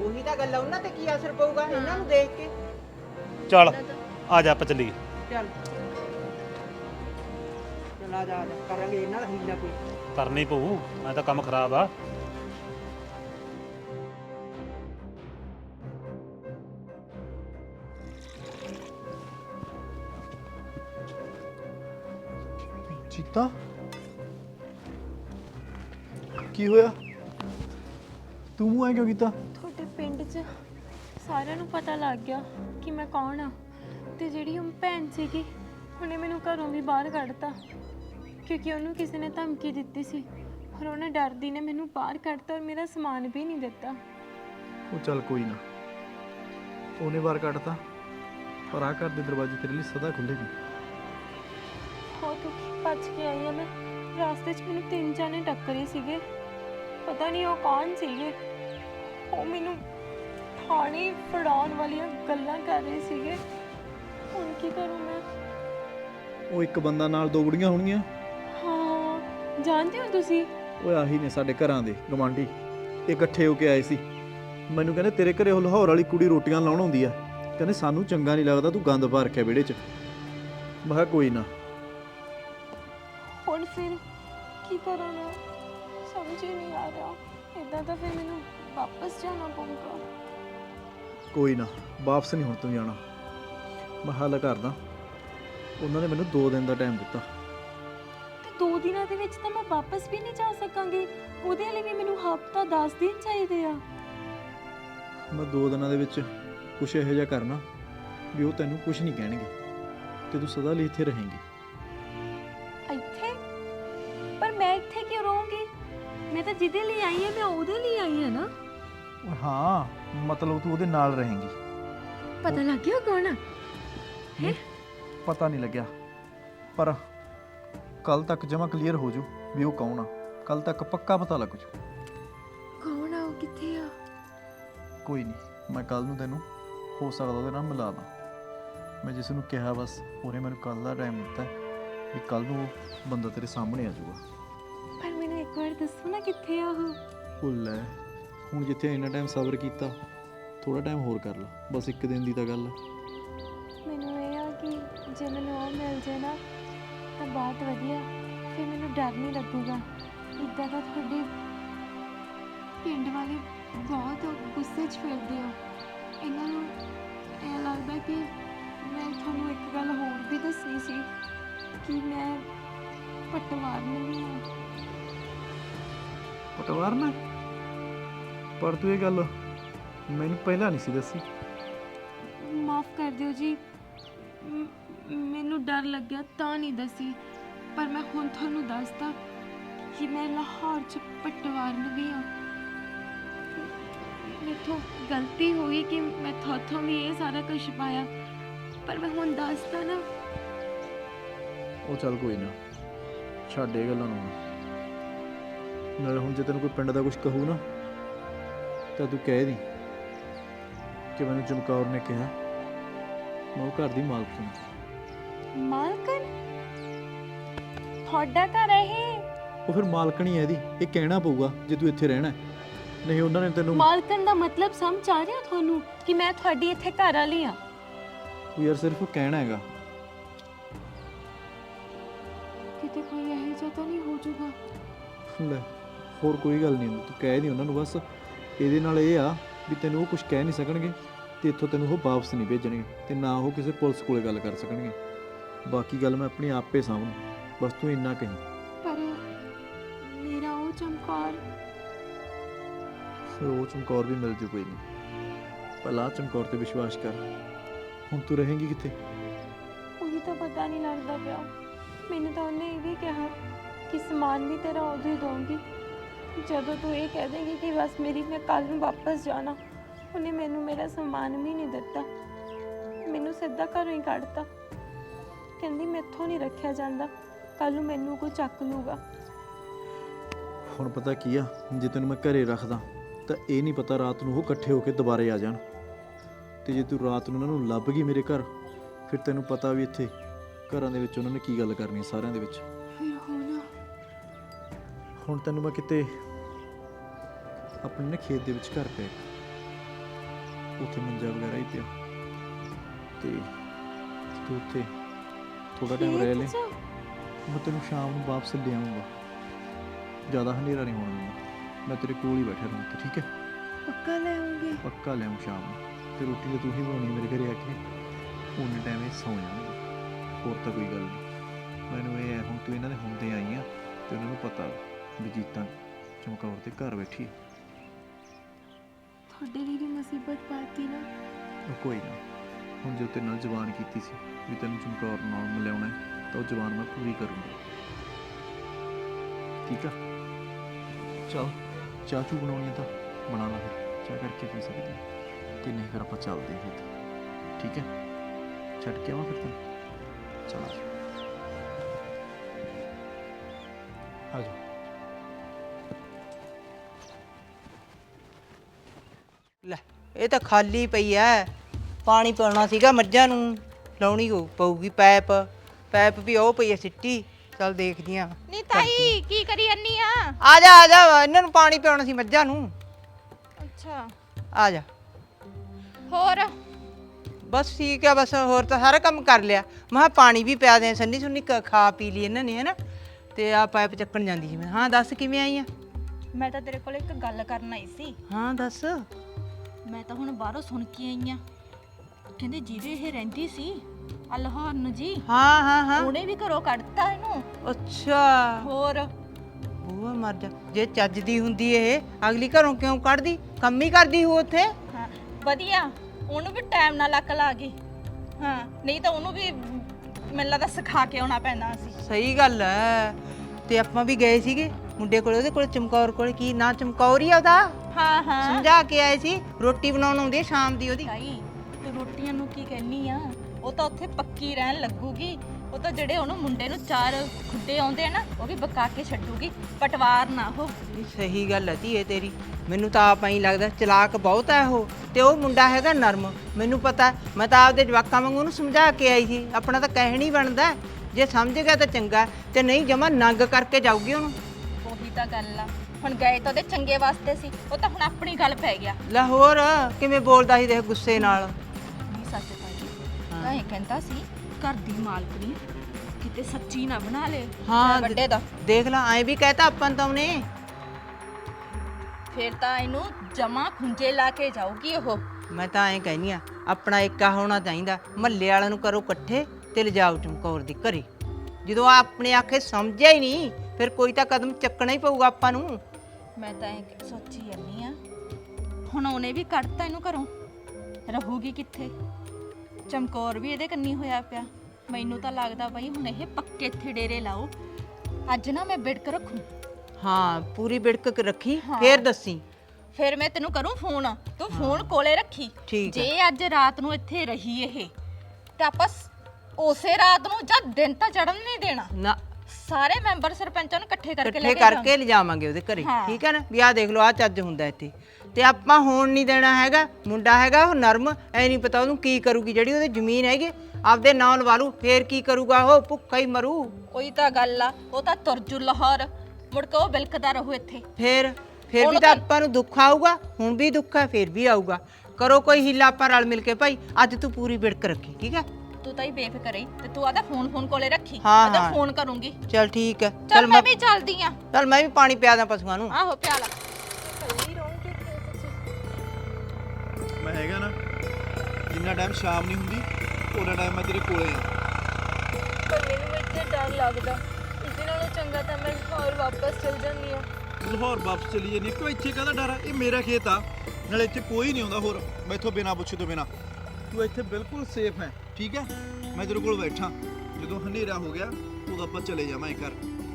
ਉਹੀ ਤਾਂ ਗੱਲ ਆ ਉਹਨਾਂ ਤੇ ਕੀ ਅਸਰ ਪਊਗਾ ਇਹਨਾਂ ਨੂੰ ਦੇਖ ਕੇ। ਚੱਲ ਆ ਜਾ ਆਪਾਂ ਚੱਲੀਏ। ਚੱਲ। ਚਲ ਆ ਜਾ ਆ ਜਾ ਕਰਾਂਗੇ ਇਹਨਾਂ ਦਾ ਹੀਲਾ ਕੋਈ। ਕਰਨੀ ਪਊ ਮੈਂ ਤਾਂ ਕੰਮ ਖਰਾਬ ਆ। ਜੀਤਾ ਕੀ ਹੋਇਆ? ਤੂੰ ਮੂੰਹ ਐ ਕਿਉਂ ਕੀਤਾ? ਤੁਹਾਡੇ ਪਿੰਡ 'ਚ ਸਾਰਿਆਂ ਨੂੰ ਪਤਾ ਲੱਗ ਗਿਆ ਕਿ ਮੈਂ ਕੌਣ ਆ ਤੇ ਜਿਹੜੀ ਉਹ ਭੈਣ ਸੀਗੀ ਉਹਨੇ ਮੈਨੂੰ ਘਰੋਂ ਵੀ ਬਾਹਰ ਕੱਢਤਾ ਕਿਉਂਕਿ ਉਹਨੂੰ ਕਿਸੇ ਨੇ ਧਮਕੀ ਦਿੱਤੀ ਸੀ ਔਰ ਉਹਨੇ ਡਰਦੀ ਨੇ ਮੈਨੂੰ ਬਾਹਰ ਕੱਢਤਾ ਔਰ ਮੇਰਾ ਸਮਾਨ ਵੀ ਨਹੀਂ ਦਿੱਤਾ। ਉਹ ਚੱਲ ਕੋਈ ਨਾ। ਉਹਨੇ ਬਾਹਰ ਕੱਢਤਾ ਪਰ ਆ ਘਰ ਦੇ ਦਰਵਾਜ਼ੇ ਤੇਰੇ ਲਈ ਸਦਾ ਖੁੱਲ੍ਹੇ ਨੇ। ਉੱਥੋਂ ਭੱਜ ਕੇ ਆਈ ਆ ਮੈਂ। ਰਾਸਤੇ 'ਚ ਮੈਨੂੰ ਤਿੰਨ ਜਾਣੇ ਟੱਕਰੇ ਸੀਗੇ। ਪਤਾ ਨਹੀਂ ਉਹ ਕੌਣ ਸੀਗੇ। ਉਹ ਮੈਨੂੰ ਥਾਣੇ ਫੜਾਉਣ ਵਾਲੀਆਂ ਗੱਲਾਂ ਕਰ ਰਹੇ ਸੀਗੇ। ਹੁਣ ਕੀ ਕਰੂੰ ਮੈਂ? ਉਹ ਇੱਕ ਬੰਦਾ ਨਾਲ ਦੋ ਬੁੜੀਆਂ ਹੋਣਗੀਆਂ। ਹਾਂ ਜਾਣਦੇ ਹੋ ਤੁਸੀਂ? ਓਏ ਆਹੀ ਨੇ ਸਾਡੇ ਘਰਾਂ ਦੇ ਗਵਾਂਢੀ ਇਹ ਇਕੱਠੇ ਹੋ ਕੇ ਆਏ ਸੀ। ਮੈਨੂੰ ਕਹਿੰਦੇ ਤੇਰੇ ਘਰੇ ਉਹ ਲਾਹੌਰ ਵਾਲੀ ਕੁੜੀ ਰੋਟੀਆਂ ਲਾਉਣ ਆਉਂਦੀ ਆ। ਕਹਿੰਦੇ ਸਾਨੂੰ ਚੰਗਾ ਨਹੀਂ ਲੱਗਦਾ ਤੂੰ ਗੰਦ ਪਾ ਰੱਖਿਆ ਵਿਹੜੇ 'ਚ। ਮੈਂ ਕਿਹਾ ਕੋਈ ਨਾ। ਹੁਣ ਫਿਰ ਕੀ ਕਰਾਂ ਮੈਂ? ਸਮਝ ਹੀ ਨਹੀਂ ਆ ਰਿਹਾ। ਇਦਾਂ ਤਾਂ ਫਿਰ ਮੈਨੂੰ ਵਾਪਸ ਜਾਣਾ ਪਊਗਾ। ਕੋਈ ਨਾ ਵਾਪਸ ਨਹੀਂ ਹੁਣ ਤੂੰ ਜਾਣਾ। ਮੈਂ ਹੱਲ ਕਰਦਾ। ਉਹਨਾਂ ਨੇ ਮੈਨੂੰ 2 ਦਿਨ ਦਾ ਟਾਈਮ ਦਿੱਤਾ। ਤੇ ਦੋ ਦਿਨਾਂ ਦੇ ਵਿੱਚ ਤਾਂ ਮੈਂ ਵਾਪਸ ਵੀ ਨਹੀਂ ਜਾ ਸਕਾਂਗੀ। ਉਹਦੇ ਲਈ ਵੀ ਮੈਨੂੰ ਹਫਤਾ 10 ਦਿਨ ਚਾਹੀਦੇ ਆ। ਮੈਂ 2 ਦਿਨਾਂ ਦੇ ਵਿੱਚ ਕੁਛ ਇਹੋ ਜਿਹਾ ਕਰਨਾ ਵੀ ਉਹ ਤੈਨੂੰ ਕੁਛ ਨਹੀਂ ਕਹਿਣਗੇ। ਤੇ ਤੂੰ ਸਦਾ ਲਈ ਇੱਥੇ ਰਹੇਂਗੀ। ਇੱਥੇ? ਰਹੂੰਗੀ ਮੈਂ ਤਾਂ ਜਿਹਦੇ ਲਈ ਆਈ ਹਾਂ ਮੈਂ ਉਹਦੇ ਲਈ ਆਈ ਹਾਂ ਨਾ। ਹਾਂ ਮਤਲਬ ਤੂੰ ਉਹਦੇ ਨਾਲ ਰਹੇਂਗੀ। ਪਤਾ ਲੱਗ ਗਿਆ ਉਹ ਕੌਣ ਆ? ਪਤਾ ਨਹੀਂ ਲੱਗਿਆ। ਪਰ ਕੱਲ ਤੱਕ ਜਮਾ ਕਲੀਅਰ ਹੋ ਜੂ ਵੀ ਉਹ ਕੌਣ ਆ। ਕੱਲ ਤੱਕ ਪੱਕਾ ਪਤਾ ਲੱਗ ਜੂ। ਕੌਣ ਆ ਉਹ ਕਿੱਥੇ ਆ? ਕੋਈ ਨਹੀਂ ਮੈਂ ਕੱਲ ਨੂੰ ਤੈਨੂੰ ਹੋ ਸਕਦਾ ਉਹਦੇ ਨਾਲ ਮਿਲਾ ਦਾਂ। ਮੈਂ ਜਿਸ ਨੂੰ ਕਿਹਾ ਬਸ ਉਹਨੇ ਮੈਨੂੰ ਕੱਲ ਦਾ ਟਾਈਮ ਦਿੱਤਾ ਵੀ ਕੱਲ ਨੂੰ ਉਹ ਬੰਦਾ ਤੇਰੇ ਸਾਹਮਣੇ ਆ ਜਾਊਗਾ। ਦੱਸੋ ਨਾ ਕਿੱਥੇ ਆ ਉਹ? ਭੁੱਲ ਲੈ। ਹੁਣ ਜਿੱਥੇ ਇੰਨਾ ਟਾਈਮ ਸਬਰ ਕੀਤਾ ਥੋੜਾ ਟਾਈਮ ਹੋਰ ਕਰ ਲਾ। ਬਸ ਇੱਕ ਦਿਨ ਦੀ ਤਾਂ ਗੱਲ ਹੈ ਮੈਨੂੰ ਇਹ ਆ ਕਿ ਜੇ ਮੈਨੂੰ ਉਹ ਮਿਲ ਜੇ ਨਾ ਤਾਂ ਬਹੁਤ ਵਧੀਆ। ਫਿਰ ਮੈਨੂੰ ਡਰ ਨਹੀਂ ਲੱਗੂਗਾ। ਇੱਦਾਂ ਤਾਂ ਤੁਹਾਡੇ ਪਿੰਡ ਵਾਲੇ ਬਹੁਤ ਗੁੱਸੇ 'ਚ ਫਿਰਦੇ ਆ। ਇਹਨਾਂ ਨੂੰ ਇਹ ਲੱਗਦਾ ਕਿ ਮੈਂ ਤੁਹਾਨੂੰ ਇੱਕ ਗੱਲ ਹੋਰ ਵੀ ਦੱਸਣੀ ਸੀ ਕਿ ਮੈਂ ਪਟਵਾਰ ਨਹੀਂ ਹਾਂ। ਪਟਵਾਰ ਨਾ ਪਰ ਤੂੰ ਇਹ ਗੱਲ ਮੈਨੂੰ ਪਹਿਲਾਂ ਨਹੀਂ ਸੀ ਦੱਸੀ। ਮਾਫ ਕਰ ਦਿਓ ਜੀ। ਮ- ਮੈਨੂੰ ਡਰ ਲੱਗਿਆ ਤਾਂ ਨਹੀਂ ਦੱਸੀ। ਪਰ ਮੈਂ ਹੁਣ ਤੁਹਾਨੂੰ ਦੱਸਦਾ ਕਿ ਮੈਂ ਲਾਹੌਰ ਚ ਪਟਵਾਰਨ ਵੀ ਹਾਂ। ਮੇਥੋਂ ਗਲਤੀ ਹੋਈ ਕਿ ਮੈਂ ਥੋਥੋਂ ਵੀ ਇਹ ਸਾਰਾ ਕੁਝ ਪਾਇਆ। ਪਰ ਮੈਂ ਹੁਣ ਦੱਸਦਾ ਨਾ। ਉਹ ਚੱਲ ਕੋਈ ਨਾ। ਛੱਡ ਇਹ ਗੱਲਾਂ ਨੂੰ। ਨਾਲੇ ਹੁਣ ਜੇ ਤੈਨੂੰ ਕੋਈ ਪਿੰਡ ਦਾ ਕੁਝ ਕਹੂ ਨਾ ਤਾਂ ਤੂੰ ਕਹਿ ਦੀ ਕਿ ਮੈਨੂੰ ਚਮਕੌਰ ਨੇ ਕਿਹਾ ਮੈਂ ਉਹ ਘਰ ਦੀ ਮਾਲਕਣ ਮਾਲਕਨ ਤੁਹਾਡਾ ਘਰ ਹੈ ਇਹ? ਉਹ ਫਿਰ ਮਾਲਕਣ ਹੀ ਹੈ ਇਹਦੀ ਇਹ ਕਹਿਣਾ ਪਊਗਾ ਜੇ ਤੂੰ ਇੱਥੇ ਰਹਿਣਾ ਹੈ। ਨਹੀਂ ਉਹਨਾਂ ਨੇ ਤੈਨੂੰ ਮਾਲਕਨ ਦਾ ਮਤਲਬ ਸਮਝ ਆ ਰਿਹਾ ਤੁਹਾਨੂੰ ਕਿ ਮੈਂ ਤੁਹਾਡੀ ਇੱਥੇ ਘਰ ਵਾਲੀ ਆ ਤੂੰ ਯਾਰ ਸਿਰਫ ਕਹਿਣਾ ਹੈਗਾ। ਕਿਤੇ ਕੋਈ ਇਹੋ ਜਿਹਾ ਤਾਂ ਨਹੀਂ ਹੋ ਜਾਊਗਾ ਲੈ ਹੋਰ ਕੋਈ ਗੱਲ ਨਹੀਂ ਤੂੰ ਕਹਿ ਦੀ ਉਹਨਾਂ ਨੂੰ ਬਸ। ਇਹਦੇ ਨਾਲ ਇਹ ਆ ਵੀ ਤੈਨੂੰ ਉਹ ਕੁਝ ਕਹਿ ਨਹੀਂ ਸਕਣਗੇ ਤੇ ਇੱਥੋਂ ਤੈਨੂੰ ਉਹ ਵਾਪਸ ਨਹੀਂ ਭੇਜਣਗੇ ਤੇ ਨਾ ਉਹ ਕਿਸੇ ਪੁਲਿਸ ਕੋਲੇ ਗੱਲ ਕਰ ਸਕਣਗੇ। ਬਾਕੀ ਗੱਲ ਮੈਂ ਆਪਣੀ ਆਪੇ ਸਾਂਭੂ ਬਸ ਤੂੰ ਇੰਨਾ ਕਹੀਂ। ਪਰ ਮੇਰਾ ਉਹ ਚਮਕੌਰ ਫਿਰ ਉਹ ਚਮਕੌਰ ਵੀ ਮਿਲ ਜੂ ਕੋਈ ਨਹੀਂ। ਪਹਿਲਾਂ ਚਮਕੌਰ ਤੇ ਵਿਸ਼ਵਾਸ ਕਰ। ਹੁਣ ਤੂੰ ਰਹੇਂਗੀ ਕਿੱਥੇ? ਉਹੀ ਤਾਂ ਪਤਾ ਨਹੀਂ ਲੱਗਦਾ ਪਿਆ। ਮੈਨੂੰ ਤਾਂ ਉਹਨੇ ਇਹ ਵੀ ਕਿਹਾ ਕਿ ਸਮਾਨ ਵੀ ਤੇਰਾ ਉਦੋਂ ਹੀ ਦਊਂਗੀ। ਜਦੋਂ ਤੂੰ ਇਹ ਕਹਿ ਦੇਂਗੀ ਕਿ ਬਸ ਮੇਰੀ ਮੈਂ ਕੱਲ ਨੂੰ ਵਾਪਸ ਜਾਣਾ, ਉਹਨੇ ਮੈਨੂੰ ਮੇਰਾ ਸਮਾਨ ਵੀ ਨਹੀਂ ਦਿੱਤਾ। ਮੈਨੂੰ ਸਿੱਧਾ ਘਰੋਂ ਹੀ ਕੱਢਤਾ। ਕਹਿੰਦੀ, ਮੈਥੋਂ ਨਹੀਂ ਰੱਖਿਆ ਜਾਂਦਾ। ਕੱਲ ਨੂੰ ਮੈਨੂੰ ਕੋਈ ਚੱਕ ਲੂਗਾ। ਹੁਣ ਪਤਾ ਕੀ ਆ, ਜੇ ਤੈਨੂੰ ਮੈਂ ਘਰੇ ਰੱਖਦਾ, ਤਾਂ ਇਹ ਨਹੀਂ ਪਤਾ ਰਾਤ ਨੂੰ ਉਹ ਇਕੱਠੇ ਹੋ ਕੇ ਦੁਬਾਰੇ ਆ ਜਾਣ। ਤੇ ਜੇ ਤੂੰ ਰਾਤ ਨੂੰ ਉਹਨਾਂ ਨੂੰ ਲੱਭ ਗਈ ਮੇਰੇ ਘਰ, ਫਿਰ ਤੈਨੂੰ ਪਤਾ ਵੀ ਇੱਥੇ ਘਰਾਂ ਦੇ ਵਿੱਚ ਉਹਨਾਂ ਨੇ ਕੀ ਗੱਲ ਕਰਨੀ ਹੈ ਸਾਰਿਆਂ ਦੇ ਵਿੱਚ। ਹੁਣ ਤੈਨੂੰ ਮੈਂ ਕਿਤੇ ਆਪਣੇ ਨਾ ਖੇਤ ਦੇ ਵਿੱਚ ਘਰ ਪਿਆ ਇੱਕ। ਉੱਥੇ ਮੰਜਾ ਵਗੈਰਾ ਹੀ ਪਿਆ। ਤੇ ਤੂੰ ਉੱਥੇ ਥੋੜਾ ਟਾਈਮ ਰਹਿ ਲੈ? ਮੈਂ ਤੈਨੂੰ ਸ਼ਾਮ ਨੂੰ ਵਾਪਸ ਲੈ ਆਉਂਗਾ ਜ਼ਿਆਦਾ ਹਨੇਰਾ ਨਹੀਂ ਹੋਣ ਦਿੰਦਾ ਮੈਂ ਤੇਰੇ ਕੋਲ ਹੀ ਬੈਠਾ ਰਹੂੰਗਾ ਠੀਕ ਹੈ? ਪੱਕਾ ਲੈ ਆਉਂਗੇ। ਪੱਕਾ ਲਿਆਉਂ ਸ਼ਾਮ ਨੂੰ। ਤੇ ਰੋਟੀ ਤਾਂ ਤੂੰ ਹੀ ਬਣਾਉਣੀ ਹੈ ਮੇਰੇ ਘਰੇ ਆ ਕੇ। ਉਹਨੇ ਟਾਈਮ ਇਹ ਸੌ ਜਾਣਗੇ ਹੋਰ ਤਾਂ ਕੋਈ ਗੱਲ ਨਹੀਂ। ਮੈਨੂੰ ਇਹ ਹੈ ਹੁਣ ਤੂੰ ਇਹਨਾਂ ਦੇ ਹੁੰਦੇ ਆਈ ਆ ਤੇ ਉਹਨਾਂ ਨੂੰ ਪਤਾ ਵੀ ਜੀਤਾਂ ਚਮਕੌਰ ਤੇ ਘਰ ਬੈਠੀ ਹੈ। ਤੁਹਾਡੇ ਲਈ ਵੀ ਮੁਸੀਬਤ ਪਾਤੀ ਨਾ। ਉਹ ਕੋਈ ਨਾ ਹੁਣ ਜੋ ਤੇਰੇ ਨਾਲ ਜ਼ਬਾਨ ਕੀਤੀ ਸੀ ਵੀ ਤੈਨੂੰ ਚਮਕੌਰ ਨਾਲ ਮਿਲਾਉਣਾ ਹੈ, ਤਾਂ ਉਹ ਜ਼ਬਾਨ ਮੈਂ ਪੂਰੀ ਕਰੂੰਗਾ। ਠੀਕ ਆ? ਚਲ ਚਾਹ ਚੂ ਬਣਾਉਣੀ ਹੈ ਤਾਂ ਬਣਾ ਲਾ ਫਿਰ। ਚਾਹ ਕਰਕੇ ਪੀ ਸਕਦੇ ਹਾਂ। ਤੇ ਨਹੀਂ ਫਿਰ ਆਪਾਂ ਚੱਲਦੇ ਹਾਂ ਫਿਰ। ਠੀਕ ਹੈ ਛੱਡ ਕੇ ਆਵਾਂ ਫਿਰ ਤੈਨੂੰ। ਚਲ ਆ ਜਾ। ਇਹ ਤਾਂ ਖਾਲੀ ਪਈ ਐ। ਪਾਣੀ ਪਾਉਣਾ ਸੀਗਾ ਮੱਝਾਂ ਨੂੰ। ਲਾਉਣੀ ਹੋ ਪਊਗੀ ਪੈਪ। ਪੈਪ ਵੀ ਉਹ ਪਈ ਐ ਸਿੱਟੀ। ਚੱਲ ਦੇਖਦੀ ਆ। ਨੀ ਤਾਈ ਕੀ ਕਰੀ ਜੰਨੀ ਆ? ਆ ਜਾ ਆ ਜਾ। ਇਹਨਾਂ ਨੂੰ ਪਾਣੀ ਪਿਆਉਣਾ ਸੀ ਮੱਝਾਂ ਨੂੰ। ਅੱਛਾ। ਆ ਜਾ। ਹੋਰ? ਬਸ ਠੀਕ ਆ ਬਸ ਹੋਰ ਤਾਂ ਸਾਰਾ ਕੰਮ ਕਰ ਲਿਆ। ਮੈਂ ਕਿਹਾ ਪਾਣੀ ਵੀ ਪਿਆ ਦੇ ਸੰਨੀ ਸੁੰਨੀ ਕ- ਖਾ ਪੀ ਲਈ ਇਹਨਾਂ ਨੇ ਹੈਨਾ? ਤੇ ਆ ਪਾਈਪ ਚੱਕਣ ਜਾਂਦੀ ਸੀ ਮੈਂ। ਹਾਂ ਦੱਸ ਕਿਵੇਂ ਆਈ ਆ? ਮੈਂ ਤਾਂ ਤੇਰੇ ਕੋਲ ਇੱਕ ਗੱਲ ਕਰਨ ਆਈ ਸੀ। ਹਾਂ ਦੱਸ। ਮੈਂ ਤਾਂ ਹੁਣ ਬਾਹਰੋਂ ਸੁਣ ਕੇ ਆਈ ਆ। ਕਹਿੰਦੇ ਜਿਹਦੇ ਇਹ ਰਹਿੰਦੀ ਸੀ ਅਲਹਰਨ ਜੀ। ਹਾਂ ਹਾਂ ਹਾਂ। ਉਹਨੇ ਵੀ ਘਰੋਂ ਕੱਢਤਾ ਇਹਨੂੰ। ਅੱਛਾ। ਹੋਰ? ਬੂਆ ਮਰ ਜਾ। ਜੇ ਚੱਜਦੀ ਹੁੰਦੀ ਇਹ ਅਗਲੀ ਘਰੋਂ ਕਿਉਂ ਕੱਢਦੀ? ਕੰਮ ਹੀ ਕਰਦੀ ਹੋ ਉੱਥੇ। ਹਾਂ ਵਧੀਆ। ਉਹਨੂੰ ਵੀ ਟਾਈਮ ਨਾਲ ਲੱਕ ਲਾ ਗਈ। ਹਾਂ ਨਹੀਂ ਤਾਂ ਉਹਨੂੰ ਵੀ ਮੈਨੂੰ ਲੱਗਦਾ ਸਿਖਾ ਕੇ ਆਉਣਾ ਪੈਂਦਾ ਸੀ। ਸਹੀ ਗੱਲ ਹੈ ਤੇ ਆਪਾਂ ਵੀ ਗਏ ਸੀਗੇ। ਮੁੰਡੇ ਕੋਲ ਉਹਦੇ ਕੋਲ ਚਮਕੌਰ ਕੋਲ। ਕੀ ਨਾਂ? ਚਮਕੌਰ ਹੀ ਆ ਉਹਦਾ? ਹਾਂ ਹਾਂ। ਸਮਝਾ ਕੇ ਆਏ ਸੀ ਰੋਟੀ ਬਣਾਉਣ ਆਉਂਦੀ ਹੈ ਸ਼ਾਮ ਦੀ ਉਹਦੀ। ਤਾਈ ਤੂੰ ਰੋਟੀਆਂ ਨੂੰ ਕੀ ਕਹਿਨੀ ਆ? ਉਹ ਤਾਂ ਉੱਥੇ ਪੱਕੀ ਰਹਿਣ ਲੱਗੂਗੀ। ਉਹ ਤਾਂ ਜਿਹੜੇ ਉਹਨੂੰ ਮੁੰਡੇ ਨੂੰ ਚਾਰ ਖੁੱਡੇ ਆਉਂਦੇ ਆ ਨਾ ਉਹ ਵੀ ਬਕਾ ਕੇ ਛੱਡੂਗੀ। ਪਟਵਾਰ ਨਾ ਇਹ ਸਹੀ ਗੱਲ ਹੈ ਧੀਏ ਤੇਰੀ। ਮੈਨੂੰ ਤਾਂ ਆਪ ਐਂ ਲੱਗਦਾ ਚਲਾਕ ਬਹੁਤ ਹੈ ਉਹ। ਤੇ ਉਹ ਮੁੰਡਾ ਹੈਗਾ ਨਰਮ। ਮੈਨੂੰ ਪਤਾ ਹੈ, ਮੈਂ ਤਾਂ ਆਪਦੇ ਜਵਾਕਾਂ ਵਾਂਗੂ ਉਹਨੂੰ ਸਮਝਾ ਕੇ ਆਈ ਸੀ। ਆਪਣਾ ਤਾਂ ਕਹਿਣੀ ਬਣਦਾ। ਹੈ। ਜੇ ਸਮਝ ਗਿਆ ਤਾਂ ਚੰਗਾ ਤੇ ਨਹੀਂ ਜਮਾ ਨੰਗ ਕਰਕੇ ਜਾਊਗੀ ਉਹਨੂੰ। ਉਹੀ ਤਾਂ ਗੱਲ ਆ। ਹੁਣ ਗਏ ਤਾਂ ਉਹਦੇ ਚੰਗੇ ਵਾਸਤੇ ਸੀ ਉਹ ਤਾਂ ਹੁਣ ਆਪਣੀ ਗੱਲ ਪੈ ਗਿਆ। ਲਾਹੌਰ ਕਿਵੇਂ ਬੋਲਦਾ ਸੀ ਦੇਖ ਗੁੱਸੇ ਨਾਲ? ਨਹੀਂ ਸੱਚ ਤਾਈ ਤਾਂ ਇਹ ਕਹਿੰਦਾ ਸੀ ਘਰ ਦੀ ਮਾਲਕਣੀ ਕਿਤੇ ਸੱਚੀ ਨਾ ਬਣਾ ਲੇ। ਹਾਂ ਵੱਡੇ ਦਾ। ਦੇਖ ਲਾ ਐਂ ਵੀ ਕਹਿਤਾ ਆਪਾਂ ਤਾਂ ਉਹਨੇ। ਫਿਰ ਤਾਂ ਇਹਨੂੰ ਜਮਾ ਖੁੰਝੇ ਲਾ ਕੇ ਜਾਊਗੀ ਉਹ। ਮੈਂ ਤਾਂ ਐਂ ਕਹਿੰਦੀ ਆ ਆਪਣਾ ਏਕਾ ਹੋਣਾ ਚਾਹੀਦਾ ਮਹੱਲੇ ਵਾਲਿਆਂ ਨੂੰ ਕਰੋ ਇਕੱਠੇ ਤੇ ਲਿਜਾਓ ਚਮਕੌਰ ਦੀ ਘਰੇ। ਜਦੋਂ ਆਪਣੇ ਆਖੇ ਸਮਝਿਆ ਹੀ ਨਹੀਂ ਫਿਰ ਕੋਈ ਤਾਂ ਕਦਮ ਚੱਕਣਾ ਹੀ ਪਊਗਾ ਆਪਾਂ ਨੂੰ। ਮੈਂ ਤਾਂ ਇਹ ਸੋਚੀ ਜਾਂਦੀ ਆ। ਹੁਣ ਉਹਨੇ ਵੀ ਕੱਢਤਾ ਇਹਨੂੰ ਘਰੋਂ। ਰਹੂਗੀ ਕਿੱਥੇ? ਚਮਕੌਰ ਵੀ ਇਹਦੇ ਕੰਨੀ ਹੋਇਆ ਪਿਆ। ਮੈਨੂੰ ਤਾਂ ਲੱਗਦਾ ਬਈ ਹੁਣ ਇਹ ਪੱਕੇ ਇੱਥੇ ਡੇਰੇ ਲਾਓ। ਅੱਜ ਨਾ ਮੈਂ ਬਿੜਕ ਰੱਖੂ। ਹਾਂ ਪੂਰੀ ਬਿੜਕ ਕੇ ਰੱਖੀ? ਹਾਂ। ਫੇਰ ਦੱਸੀ। ਫਿਰ ਮੈਂ ਤੈਨੂੰ ਕਰੂੰ ਫੋਨ। ਤੂੰ ਫੋਨ ਕੋਲੇ ਰੱਖੀ। ਠੀਕ। ਜੇ ਅੱਜ ਰਾਤ ਨੂੰ ਇੱਥੇ ਰਹੀ ਇਹ ਤੇ ਆਪਾਂ ਸ- ਉਸੇ ਰਾਤ ਨੂੰ ਜਾਂ ਦਿਨ ਤਾਂ ਚੜਨ ਨਹੀਂ ਦੇਣਾ। ਨਾ ਸਾਰੇ ਮੈਂਬਰ ਸਰਪੰਚਾਂ ਨੂੰ ਇਕੱਠੇ ਕਰਕੇ ਲੈ ਇਕੱਠੇ ਕੇ ਕਰਕੇ ਲਿਜਾਵਾਂਗੇ ਉਹਦੇ ਘਰੇ ਹਾਂ। ਠੀਕ ਹੈ ਨਾ? ਵੀ ਆਹ ਦੇਖ ਲਓ ਆ ਚੱਜ ਹੁੰਦਾ ਇੱਥੇ। ਤੇ ਆਪਾਂ ਹੋਣ ਨਹੀਂ ਦੇਣਾ ਹੈਗਾ ਮੁੰਡਾ ਹੈਗਾ ਉਹ ਨਰਮ ਐ ਨਹੀਂ ਪਤਾ ਉਹਨੂੰ ਕੀ ਕਰੂਗੀ ਜਿਹੜੀ ਉਹਦੀ ਜ਼ਮੀਨ ਹੈਗੀ ਆਪਦੇ ਨਾਂ ਲਵਾ ਲੂ ਫੇਰ ਕੀ ਕਰੂਗਾ ਉਹ? ਭੁੱਖਾ ਹੀ ਮਰੂ। ਉਹੀ ਤਾਂ ਗੱਲ ਆ ਉਹ ਤਾਂ ਤੁਰਜੂ ਲਾਹੌਰ ਮੁੜ ਕੇ ਉਹ ਬਿਲਕਦਾ ਰਹੂ ਇੱਥੇ। ਫੇਰ ਫੇਰ ਵੀ ਤਾਂ ਆਪਾਂ ਨੂੰ ਦੁੱਖ ਆਊਗਾ ਹੁਣ ਵੀ ਦੁੱਖ ਹੈ ਫੇਰ ਵੀ ਆਊਗਾ। ਕਰੋ ਕੋਈ ਹੀਲਾ ਆਪਾਂ ਰਲ ਮਿਲ ਕੇ ਭਾਈ ਅੱਜ ਤੂੰ ਪੂਰੀ ਬਿੜਕ ਰੱਖੀ ਠੀਕ ਹੈ? ਤੂੰ ਤਾਂ ਹੀ ਬੇਫਿਕਰ ਹੀ ਤੇ ਤੂੰ ਆਦਾ ਫੋਨ ਫੋਨ ਕੋਲੇ ਰੱਖੀ ਹਾਂ, ਮੈਂ ਤਾਂ ਹਾਂ। ਫੋਨ ਕਰੂੰਗੀ। ਚਲ ਠੀਕ ਹੈ। ਚੱਲ ਮੈਂ ਵੀ ਚੱਲਦੀ ਆ। ਚਲ ਮੈਂ ਵੀ ਪਾਣੀ ਪਿਆ ਦਾਂ ਪਸ਼ੂਆਂ ਨੂੰ। ਆਹੋ ਪਿਆਲਾ ਮੈਂ ਹੈਗਾ ਨਾ ਜਿੰਨਾ ਟਾਈਮ ਸ਼ਾਮ ਨਹੀਂ ਹੁੰਦੀ ਉਹਨਾਂ ਟਾਈਮ ਮੈਂ ਤੇਰੇ ਕੋਲੇ ਆ। ਪਰ ਮੈਨੂੰ ਇੱਥੇ ਡਰ ਲੱਗਦਾ। ਇਸ ਦੇ ਨਾਲੋਂ ਚੰਗਾ ਤਾਂ ਮੈਂ ਹੋਰ ਵਾਪਸ ਚਲ ਜਾਂਦੀ ਆ। ਲਾਹੌਰ ਵਾਪਸ ਚਲੀ ਜਾਨੀ ਕਿਉਂ ਇੱਥੇ ਕਾਹਦਾ ਡਰ ਆ? ਇਹ ਮੇਰਾ ਖੇਤ ਆ। ਨਾਲੇ ਇੱਥੇ ਕੋਈ ਨਹੀਂ ਆਉਂਦਾ ਹੋਰ। ਮੈਥੋਂ ਬਿਨਾ ਪੁੱਛੇ ਤੋਂ ਬਿਨਾ। ਤੂੰ ਇੱਥੇ ਬਿਲਕੁਲ ਸੇਫ ਹੈ ਠੀਕ ਹੈ? ਮੈਂ ਤੇਰੇ ਕੋਲ ਬੈਠਾ। ਜਦੋਂ ਹਨੇਰਾ ਹੋ ਗਿਆ ਉਦੋਂ ਆਪਾਂ ਚਲੇ ਜਾਵਾਂਗੇ ਘਰ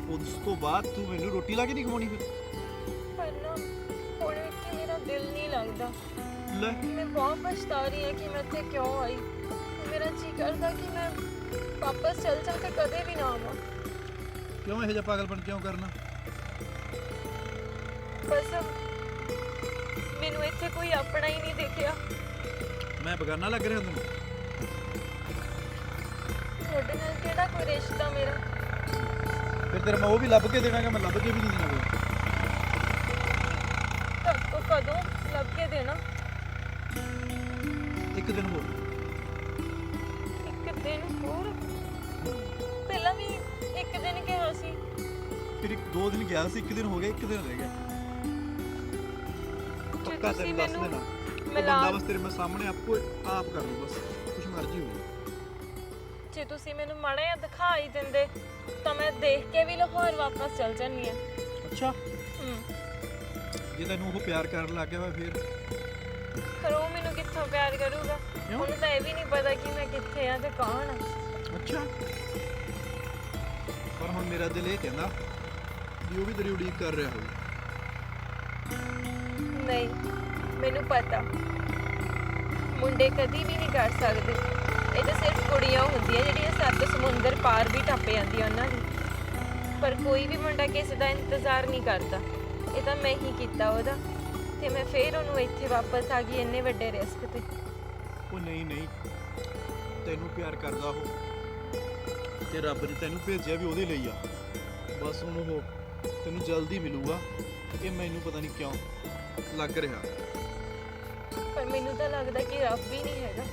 ਉਸ ਤੋਂ ਬਾਅਦ ਤੂੰ ਮੈਨੂੰ ਰੋਟੀ ਲਾ ਕੇ ਨਹੀਂ ਖਵਾਉਣੀ ਫਿਰ? ਪਰ ਨਾ ਹੁਣ ਇੱਥੇ ਮੇਰਾ ਦਿਲ ਨਹੀਂ ਲੱਗਦਾ। ਲੈ। ਮੈਂ ਬਹੁਤ ਪਛਤਾ ਰਹੀ ਹਾਂ ਕਿ ਮੈਂ ਇੱਥੇ ਕਿਉਂ ਆਈ। ਮੇਰਾ ਜੀ ਕਰਦਾ ਕਿ ਮੈਂ ਵਾਪਸ ਚਲ ਜਾ ਤੇ ਕਦੇ ਵੀ ਨਾ ਆਵਾਂ। ਕਿਉਂ ਇਹੋ ਜਿਹਾ ਪਾਗਲਪਨ ਕਿਉਂ ਕਰਨਾ? ਬਸ ਮੈਨੂੰ ਇੱਥੇ ਕੋਈ ਆਪਣਾ ਹੀ ਨਹੀਂ ਦੇਖਿਆ। ਮੈਂ ਬਗਾਨਾ ਲੱਗ ਰਿਹਾ ਤੈਨੂੰ। ਤੁਹਾਡੇ ਨਾਲ ਕਿਹੜਾ ਕੋਈ ਰਿਸ਼ਤਾ ਮੇਰਾ? ਫਿਰ ਤੇਰਾ ਮੈਂ ਉਹ ਵੀ ਲੱਭ ਕੇ ਦੇਣਾਗਾ ਮੈਂ ਲੱਭ ਕੇ ਵੀ ਨਹੀਂ ਦੇਣਾ ਕੋਈ। ਤੱਕ ਕਦੋਂ ਲੱਭ ਕੇ ਦੇਣਾ? ਇੱਕ ਦਿਨ ਹੋਰ। ਇੱਕ ਦਿਨ ਹੋਰ? ਪਹਿਲਾਂ ਵੀ ਇੱਕ ਦਿਨ ਕਿਹਾ ਸੀ। ਫਿਰ ਇੱਕ ਦੋ ਦਿਨ ਗਿਆ ਸੀ ਇੱਕ ਦਿਨ ਹੋ ਗਿਆ ਇੱਕ ਦਿਨ ਰਹਿ ਗਿਆ। ਪੱਕਾ ਤੁਸੀਂ ਤੈਨੂੰ ਦੱਸ ਮੈਨੂੰ ਦੇਣਾ ਉਹ ਬੰਦਾ ਬਸ ਤੇਰੇ ਮੈਂ ਸਾਹਮਣੇ ਆਪਕੋ ਆਪ ਕਰ ਲੂ ਬਸ ਕੁਛ ਮਰਜ਼ੀ ਹੋਵੇ। ਜੇ ਤੁਸੀਂ ਮੈਨੂੰ ਮਾੜਾ ਜਿਹਾ ਦਿਖਾਈ ਦਿੰਦੇ ਤਾਂ ਮੈਂ ਦੇਖ ਕੇ ਵੀ ਲਾਹੌਰ ਵਾਪਸ ਚਲ ਜਾਂਦੀ ਆ ਅੱਛਾ। ਜੇ ਤੈਨੂੰ ਉਹ ਪਿਆਰ ਕਰਨ ਲੱਗ ਗਿਆ ਵਾ ਫਿਰ? ਪਰ ਉਹ ਮੈਨੂੰ ਕਿੱਥੋਂ ਪਿਆਰ ਕਰੂਗਾ? ਕਿਉਂ? ਉਹਨੂੰ ਤਾਂ ਇਹ ਵੀ ਨਹੀਂ ਪਤਾ ਕਿ ਮੈਂ ਕਿੱਥੇ ਆ ਤੇ ਕੌਣ ਆ। ਅੱਛਾ। ਪਰ ਹੁਣ ਮੇਰਾ ਦਿਲ ਇਹ ਕਹਿੰਦਾ ਵੀ ਉਹ ਵੀ ਤੇਰੀ ਉਡੀਕ ਕਰ ਰਿਹਾ ਹੋਵੇ ਨਹੀਂ। ਮੈਨੂੰ ਪਤਾ। ਮੁੰਡੇ ਕਦੀ ਵੀ ਨਹੀਂ ਕਰ ਸਕਦੇ। ਇਹ ਤਾਂ ਸਿਰਫ ਕੁੜੀਆਂ ਹੁੰਦੀਆਂ ਜਿਹੜੀਆਂ ਸੱਤ ਸਮੁੰਦਰ ਪਾਰ ਵੀ ਟੱਪ ਜਾਂਦੀਆਂ ਉਹਨਾਂ ਦੀ। ਪਰ ਕੋਈ ਵੀ ਮੁੰਡਾ ਕਿਸੇ ਦਾ ਇੰਤਜ਼ਾਰ ਨਹੀਂ ਕਰਦਾ। ਇਹ ਤਾਂ ਮੈਂ ਹੀ ਕੀਤਾ ਉਹਦਾ। ਤੇ ਮੈਂ ਫੇਰ ਉਹਨੂੰ ਇੱਥੇ ਵਾਪਸ ਆ ਗਈ ਇੰਨੇ ਵੱਡੇ ਰਿਸਕ ਤੇ। ਉਹ ਨਹੀਂ ਨਹੀਂ। ਤੈਨੂੰ ਪਿਆਰ ਕਰਦਾ ਉਹ। ਤੇ ਰੱਬ ਨੇ ਤੈਨੂੰ ਭੇਜਿਆ ਵੀ ਉਹਦੇ ਲਈ ਆ। ਬਸ ਹੁਣ ਉਹ ਤੈਨੂੰ ਜਲਦੀ ਮਿਲੂਗਾ। ਇਹ ਮੈਨੂੰ ਪਤਾ ਨਹੀਂ ਕਿਉਂ ਲੱਗ ਰਿਹਾ। ਪਰ ਮੈਨੂੰ ਤਾਂ ਲੱਗਦਾ ਕਿ ਰੱਬ ਵੀ ਨਹੀਂ ਹੈਗਾ।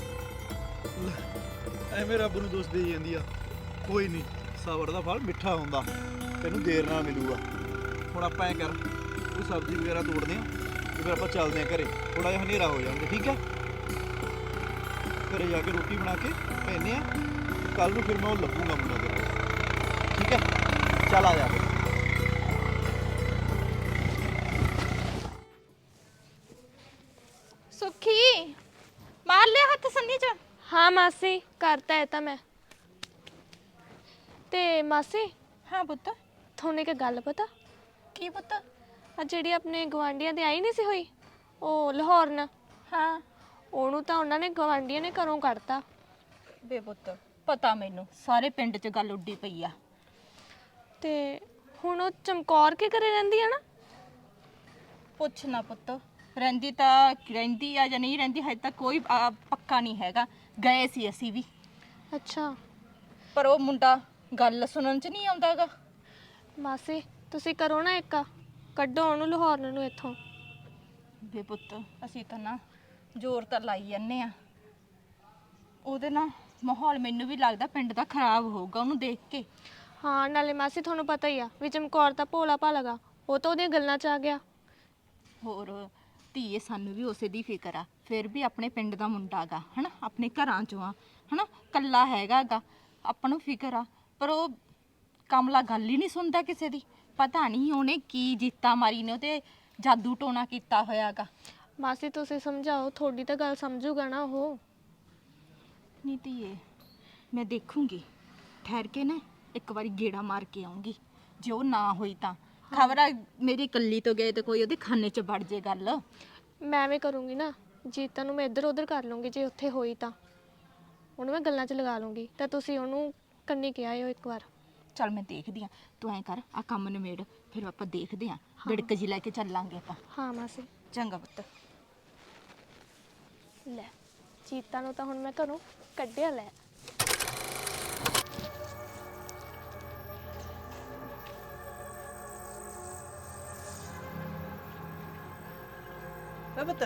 ਐਵੇਂ ਰੱਬ ਨੂੰ ਦੋਸ਼ ਦੇਈ ਜਾਂਦੀ ਆ। ਕੋਈ ਨਹੀਂ ਸਬਰ ਦਾ ਫਲ ਮਿੱਠਾ ਹੁੰਦਾ। ਤੈਨੂੰ ਦੇਰ ਨਾਲ ਮਿਲੂਗਾ। ਹੁਣ ਆਪਾਂ ਐ ਕਰ, ਕੋਈ ਸਬਜ਼ੀ ਵਗੈਰਾ ਤੋੜਦੇ ਆ, ਤੇ ਫਿਰ ਆਪਾਂ ਚੱਲਦੇ ਆ ਘਰੇ। ਥੋੜਾ ਜਿਹਾ ਹਨੇਰਾ ਹੋ ਜਾਣਗੇ ਠੀਕ ਹੈ ਘਰੇ ਜਾ ਕੇ ਰੋਟੀ ਬਣਾ ਕੇ ਪੈਨੇ ਆ ਕੱਲ ਨੂੰ ਫਿਰ ਮੈਂ ਉਹ ਲੱਭੂਗਾ ਮੁੰਡਾ ਤੇਰਾ ਠੀਕ ਹੈ ਚੱਲ ਆ ਜਾ ਫਿਰ। ਮਾਸੀ ਕਰਤਾ ਹੈ ਤਾਂ ਮੈਂ। ਤੇ ਮਾਸੀ ਹਾਂ ਪੁੱਤ। ਤੁਹਾਨੂੰ ਇੱਕ ਗੱਲ ਪਤਾ? ਕੀ ਪੁੱਤ? ਆ ਜਿਹੜੀ ਆਪਣੇ ਗਵਾਂਡੀਆਂ ਦੇ ਆਈ ਨਹੀਂ ਸੀ ਹੋਈ? ਉਹ ਲਾਹੌਰ ਨਾ। ਹਾਂ। ਉਹਨੂੰ ਤਾਂ ਉਹਨਾਂ ਨੇ ਗਵਾਂਡੀਆਂ ਨੇ ਘਰੋਂ ਕੱਢਤਾ। ਬੇ ਪੁੱਤ ਪਤਾ ਮੈਨੂੰ ਸਾਰੇ ਪਿੰਡ 'ਚ ਗੱਲ ਉੱਡੀ ਪਈ ਆ। ਤੇ ਹੁਣ ਉਹ ਚਮਕੌਰ ਕੇ ਘਰੇ ਰਹਿੰਦੀ ਆ ਨਾ? ਪੁੱਛ ਨਾ ਪੁੱਤ ਰਹਿੰਦੀ ਤਾਂ ਰਹਿੰਦੀ ਆ ਜਾਂ ਨਹੀਂ ਰਹਿੰਦੀ ਹਜੇ ਤੱਕ ਕੋਈ ਪੱਕਾ ਨਹੀਂ ਹੈਗਾ। ਗਏ ਸੀ ਅਸੀਂ ਵੀ। ਅੱਛਾ। ਪਰ ਉਹ ਮੁੰਡਾ ਗੱਲ ਸੁਣਨ 'ਚ ਨਹੀਂ ਆਉਂਦਾਗਾ। ਮਾਸੀ ਤੁਸੀਂ ਕਰੋ ਨਾ ਇੱਕ ਕੱਢੋ ਉਹਨੂੰ ਲਾਹੌਰ ਨੂੰ ਇੱਥੋਂ। ਬੇ ਪੁੱਤ ਅਸੀਂ ਤਾਂ ਨਾ ਜ਼ੋਰ ਤਾਂ ਲਾਈ ਜੰਨੇ ਆ ਉਹਦੇ ਨਾਲ ਮਾਹੌਲ ਮੈਨੂੰ ਵੀ ਲੱਗਦਾ ਪਿੰਡ ਦਾ ਖਰਾਬ ਹੋਊਗਾ ਉਹਨੂੰ ਦੇਖ ਕੇ। ਹਾਂ ਨਾਲੇ ਮਾਸੀ ਤੁਹਾਨੂੰ ਪਤਾ ਹੀ ਆ ਵੀ ਚਮਕੌਰ ਤਾਂ ਭੋਲਾ ਭਾਲਗਾ ਉਹ ਤਾਂ ਉਹਦੀਆਂ ਗੱਲਾਂ 'ਚ ਆ ਗਿਆ। ਹੋਰ ਧੀਏ ਸਾਨੂੰ ਵੀ ਉਸੇ ਦੀ ਫਿਕਰ ਆ। ਫਿਰ ਵੀ ਆਪਣੇ ਪਿੰਡ ਦਾ ਮੁੰਡਾ ਗਾ ਹਨਾ? ਆਪਣੇ ਘਰਾਂ ਚੋਂ ਆ ਹਨਾ? ਕੱਲਾ ਹੈਗਾਗਾ ਆਪਾਂ ਨੂੰ ਫਿਕਰ ਆ। ਪਰ ਉਹ ਕਮਲਾ ਗੱਲ ਹੀ ਨਹੀਂ ਸੁਣਦਾ ਕਿਸੇ ਦੀ। ਪਤਾ ਨਹੀਂ ਉਹਨੇ ਕੀ ਜੀਤਾ ਮਾਰੀ ਨੇ ਉਹਤੇ ਜਾਦੂ ਟੋਣਾ ਕੀਤਾ ਹੋਇਆਗਾ ਮਾਸੀ ਤੁਸੀਂ ਸਮਝਾਓ ਤੁਹਾਡੀ ਤਾਂ ਗੱਲ ਸਮਝੂਗਾ ਨਾ ਉਹ? ਨਹੀਂ ਧੀਏ ਮੈਂ ਦੇਖੂੰਗੀ। ਠਹਿਰ ਕੇ ਨਾ ਇੱਕ ਵਾਰੀ ਗੇੜਾ ਮਾਰ ਕੇ ਆਉਂਗੀ ਜੇ ਉਹ ਨਾ ਹੋਈ ਤਾਂ। ਖਬਰ ਆ ਮੇਰੀ ਕੱਲੀ ਤੋਂ ਗਏ ਤੇ ਕੋਈ ਉਹਦੇ ਖਾਨੇ 'ਚ ਵੜ ਜੇ ਗੱਲ। ਮੈਂ ਵੀ ਕਰੂੰਗੀ ਨਾ। ਜੀਤਾ ਨੂੰ ਮੈਂ ਇੱਧਰ ਉੱਧਰ ਕਰ ਲੂੰਗੀ ਜੇ ਉੱਥੇ ਹੋਈ ਤਾਂ। ਉਹਨੂੰ ਮੈਂ ਗੱਲਾਂ 'ਚ ਲਗਾ ਲੂੰਗੀ ਤਾਂ ਤੁਸੀਂ ਉਹਨੂੰ ਕੰਨੀ ਕਿਹਾ ਹੋ ਇੱਕ ਵਾਰ। ਚੱਲ ਮੈਂ ਦੇਖਦੀ ਆ। ਤੂੰ ਐਂ ਕਰ ਆ ਕੰਮ ਨਿਮੇੜ ਫਿਰ ਆਪਾਂ ਦੇਖਦੇ ਆ। ਵਿੜਕ ਜੀ ਲੈ ਕੇ ਚੱਲਾਂਗੇ ਆਪਾਂ। ਹਾਂ ਮਾਸੀ। ਚੰਗਾ ਪੁੱਤ। ਲੈ ਜੀਤਾ ਨੂੰ ਤਾਂ ਹੁਣ ਮੈਂ ਘਰੋਂ ਕੱਢਿਆ ਲੈ। ਵੇ ਪੁੱਤ?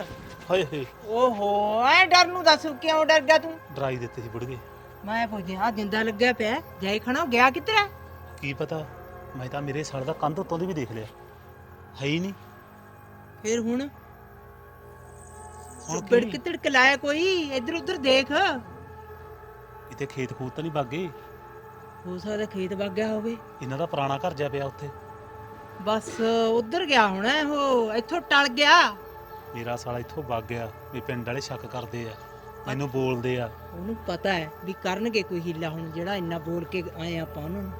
ਹਾਏ ਹਾਏ। ਓਹੋ ਐ ਡਰ ਨੂੰ ਦੱਸ ਕਿਉਂ ਡਰ ਗਿਆ ਤੂੰ? ਡਰਾਈ ਦਿੱਤੇ ਸੀ ਬੁੜਗੇ ਮੈਂ ਪੁੱਛਦੀ ਆ ਜਿੰਦਾ ਲੱਗਿਆ ਪਿਆ ਜਾਈ ਖਣਾ ਗਿਆ ਕਿੱਧਰ ਕੀ ਪਤਾ ਮੈਂ ਤਾਂ ਮੇਰੇ ਸਾਲ ਦਾ ਕੰਧ ਉੱਤੋਂ ਦੀ ਵੀ ਦੇਖ ਲਿਆ। ਹੈ ਹੀ ਨਹੀਂ। ਫਿਰ ਹੁਣ? ਹੁਣ ਬਿੜ ਕੀ? ਕਿਤੜ ਲਾਇਆ ਕੋਈ? ਇੱਧਰ ਉੱਧਰ ਦੇਖ। ਕਿਤੇ ਖੇਤ ਖੂਤ ਤਾਂ ਨਹੀਂ ਬਾਗੇ ਹੋ ਸਕਦਾ ਖੇਤ ਵਗ ਗਿਆ ਹੋਵੇ। ਇਹਨਾਂ ਦਾ ਪੁਰਾਣਾ ਘਰ ਜਾ ਪਿਆ ਉੱਥੇ। ਬਸ ਉੱਧਰ ਗਿਆ ਹੋਣਾ ਉਹ ਇੱਥੋਂ ਟਲ ਗਿਆ। ਮੇਰਾ ਸਾਲਾ ਇੱਥੋਂ ਵਗ ਗਿਆ ਵੀ ਪਿੰਡ ਵਾਲੇ ਸ਼ੱਕ ਕਰਦੇ ਆ ਮੈਨੂੰ ਬੋਲਦੇ ਆ। ਉਹਨੂੰ ਪਤਾ ਹੈ ਵੀ ਕਰਨਗੇ ਕੋਈ ਹੀਲਾ ਹੁਣ ਜਿਹੜਾ ਇੰਨਾ ਬੋਲ ਕੇ ਆਏ ਆਪਾਂ ਉਹਨਾਂ। ਨੂੰ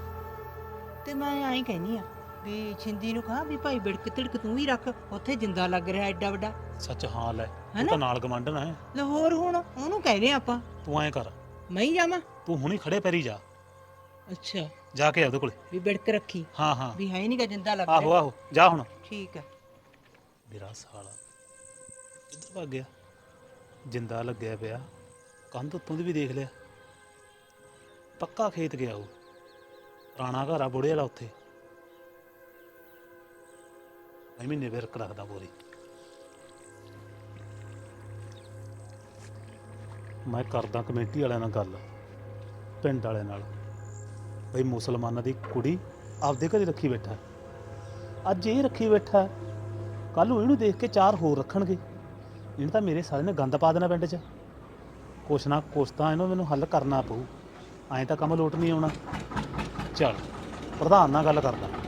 ਤੇ ਮੈਂ ਐਂ ਕਹਿਨੀ ਆ ਵੀ ਛਿੰਦੀ ਨੂੰ ਕਹਾ ਵੀ ਭਾਈ ਬਿੜਕ ਤਿੜਕ ਤੂੰ ਵੀ ਰੱਖ ਉੱਥੇ ਜਿੰਦਾ ਲੱਗ ਰਿਹਾ ਐਡਾ ਵੱਡਾ। ਸੱਚ ਹਾਲ ਹੈ ਉਹ? ਤਾਂ ਨਾਲ ਗਮੰਡਣ ਹੈ ਲਾਹੌਰ ਹੁਣ ਉਹਨੂੰ ਕਹਿੰਦੇ ਆਪਾਂ। ਤੂੰ ਐਂ ਕਰ। ਮੈਂ ਹੀ ਜਾਵਾਂ? ਤੂੰ ਹੁਣੀ ਖੜੇ ਪੈਰੀ ਜਾ। ਅੱਛਾ। ਜਾ ਕੇ ਆ ਉਹਦੇ ਕੋਲੇ। ਵੀ ਬਿੜਕ ਰੱਖੀ। ਹਾਂ ਹਾਂ। ਵੀ ਹੈ ਨਹੀਂ ਗਾ ਜਿੰਦਾ ਲੱਗ ਆਹੋ ਰਿਹਾ। ਆਹੋ ਜਾ ਹੁਣ। ਠੀਕ ਹੈ। ਮੇਰਾ ਸਾਲਾ ਕਿੱਧਰ ਭੱਗ ਗਿਆ? ਜਿੰਦਾ ਲੱਗਿਆ ਪਿਆ। ਕੰਧ ਉੱਤੋਂ ਦੀ ਵੀ ਦੇਖ ਲਿਆ। ਪੱਕਾ ਖੇਤ ਗਿਆ ਉਹ। ਪੁਰਾਣਾ ਘਰ ਆ, ਬੁੜੇ ਵਾਲਾ ਉੱਥੇ। ਮੈਂ ਮਹੀਨੇ ਵਿਰਕ ਰੱਖਦਾ ਪੂਰੀ ਮੈਂ ਕਰਦਾ ਕਮੇਟੀ ਵਾਲਿਆਂ ਨਾਲ ਗੱਲ, ਪਿੰਡ ਵਾਲਿਆਂ ਨਾਲ। ਬਈ ਮੁਸਲਮਾਨਾਂ ਦੀ ਕੁੜੀ ਆਪਦੇ ਘਰੇ ਰੱਖੀ ਬੈਠਾ। ਅੱਜ ਇਹ ਰੱਖੀ ਬੈਠਾ। ਕੱਲ ਨੂੰ ਇਹਨੂੰ ਦੇਖ ਕੇ ਚਾਰ ਹੋਰ ਰੱਖਣਗੇ। ਇਹਨੇ ਤਾਂ ਮੇਰੇ ਸਾਲੇ ਨੇ ਗੰਦ ਪਾ ਦੇਣਾ ਪਿੰਡ 'ਚ। ਕੁਛ ਨਾ ਕੁਛ ਤਾਂ ਇਹਨੂੰ ਮੈਨੂੰ ਹੱਲ ਕਰਨਾ ਪਊ। ਐਂ ਤਾਂ ਕੰਮ ਲੋਟ ਨਹੀਂ ਆਉਣਾ। ਚੱਲ, ਪ੍ਰਧਾਨ ਨਾਲ ਗੱਲ ਕਰਦਾ।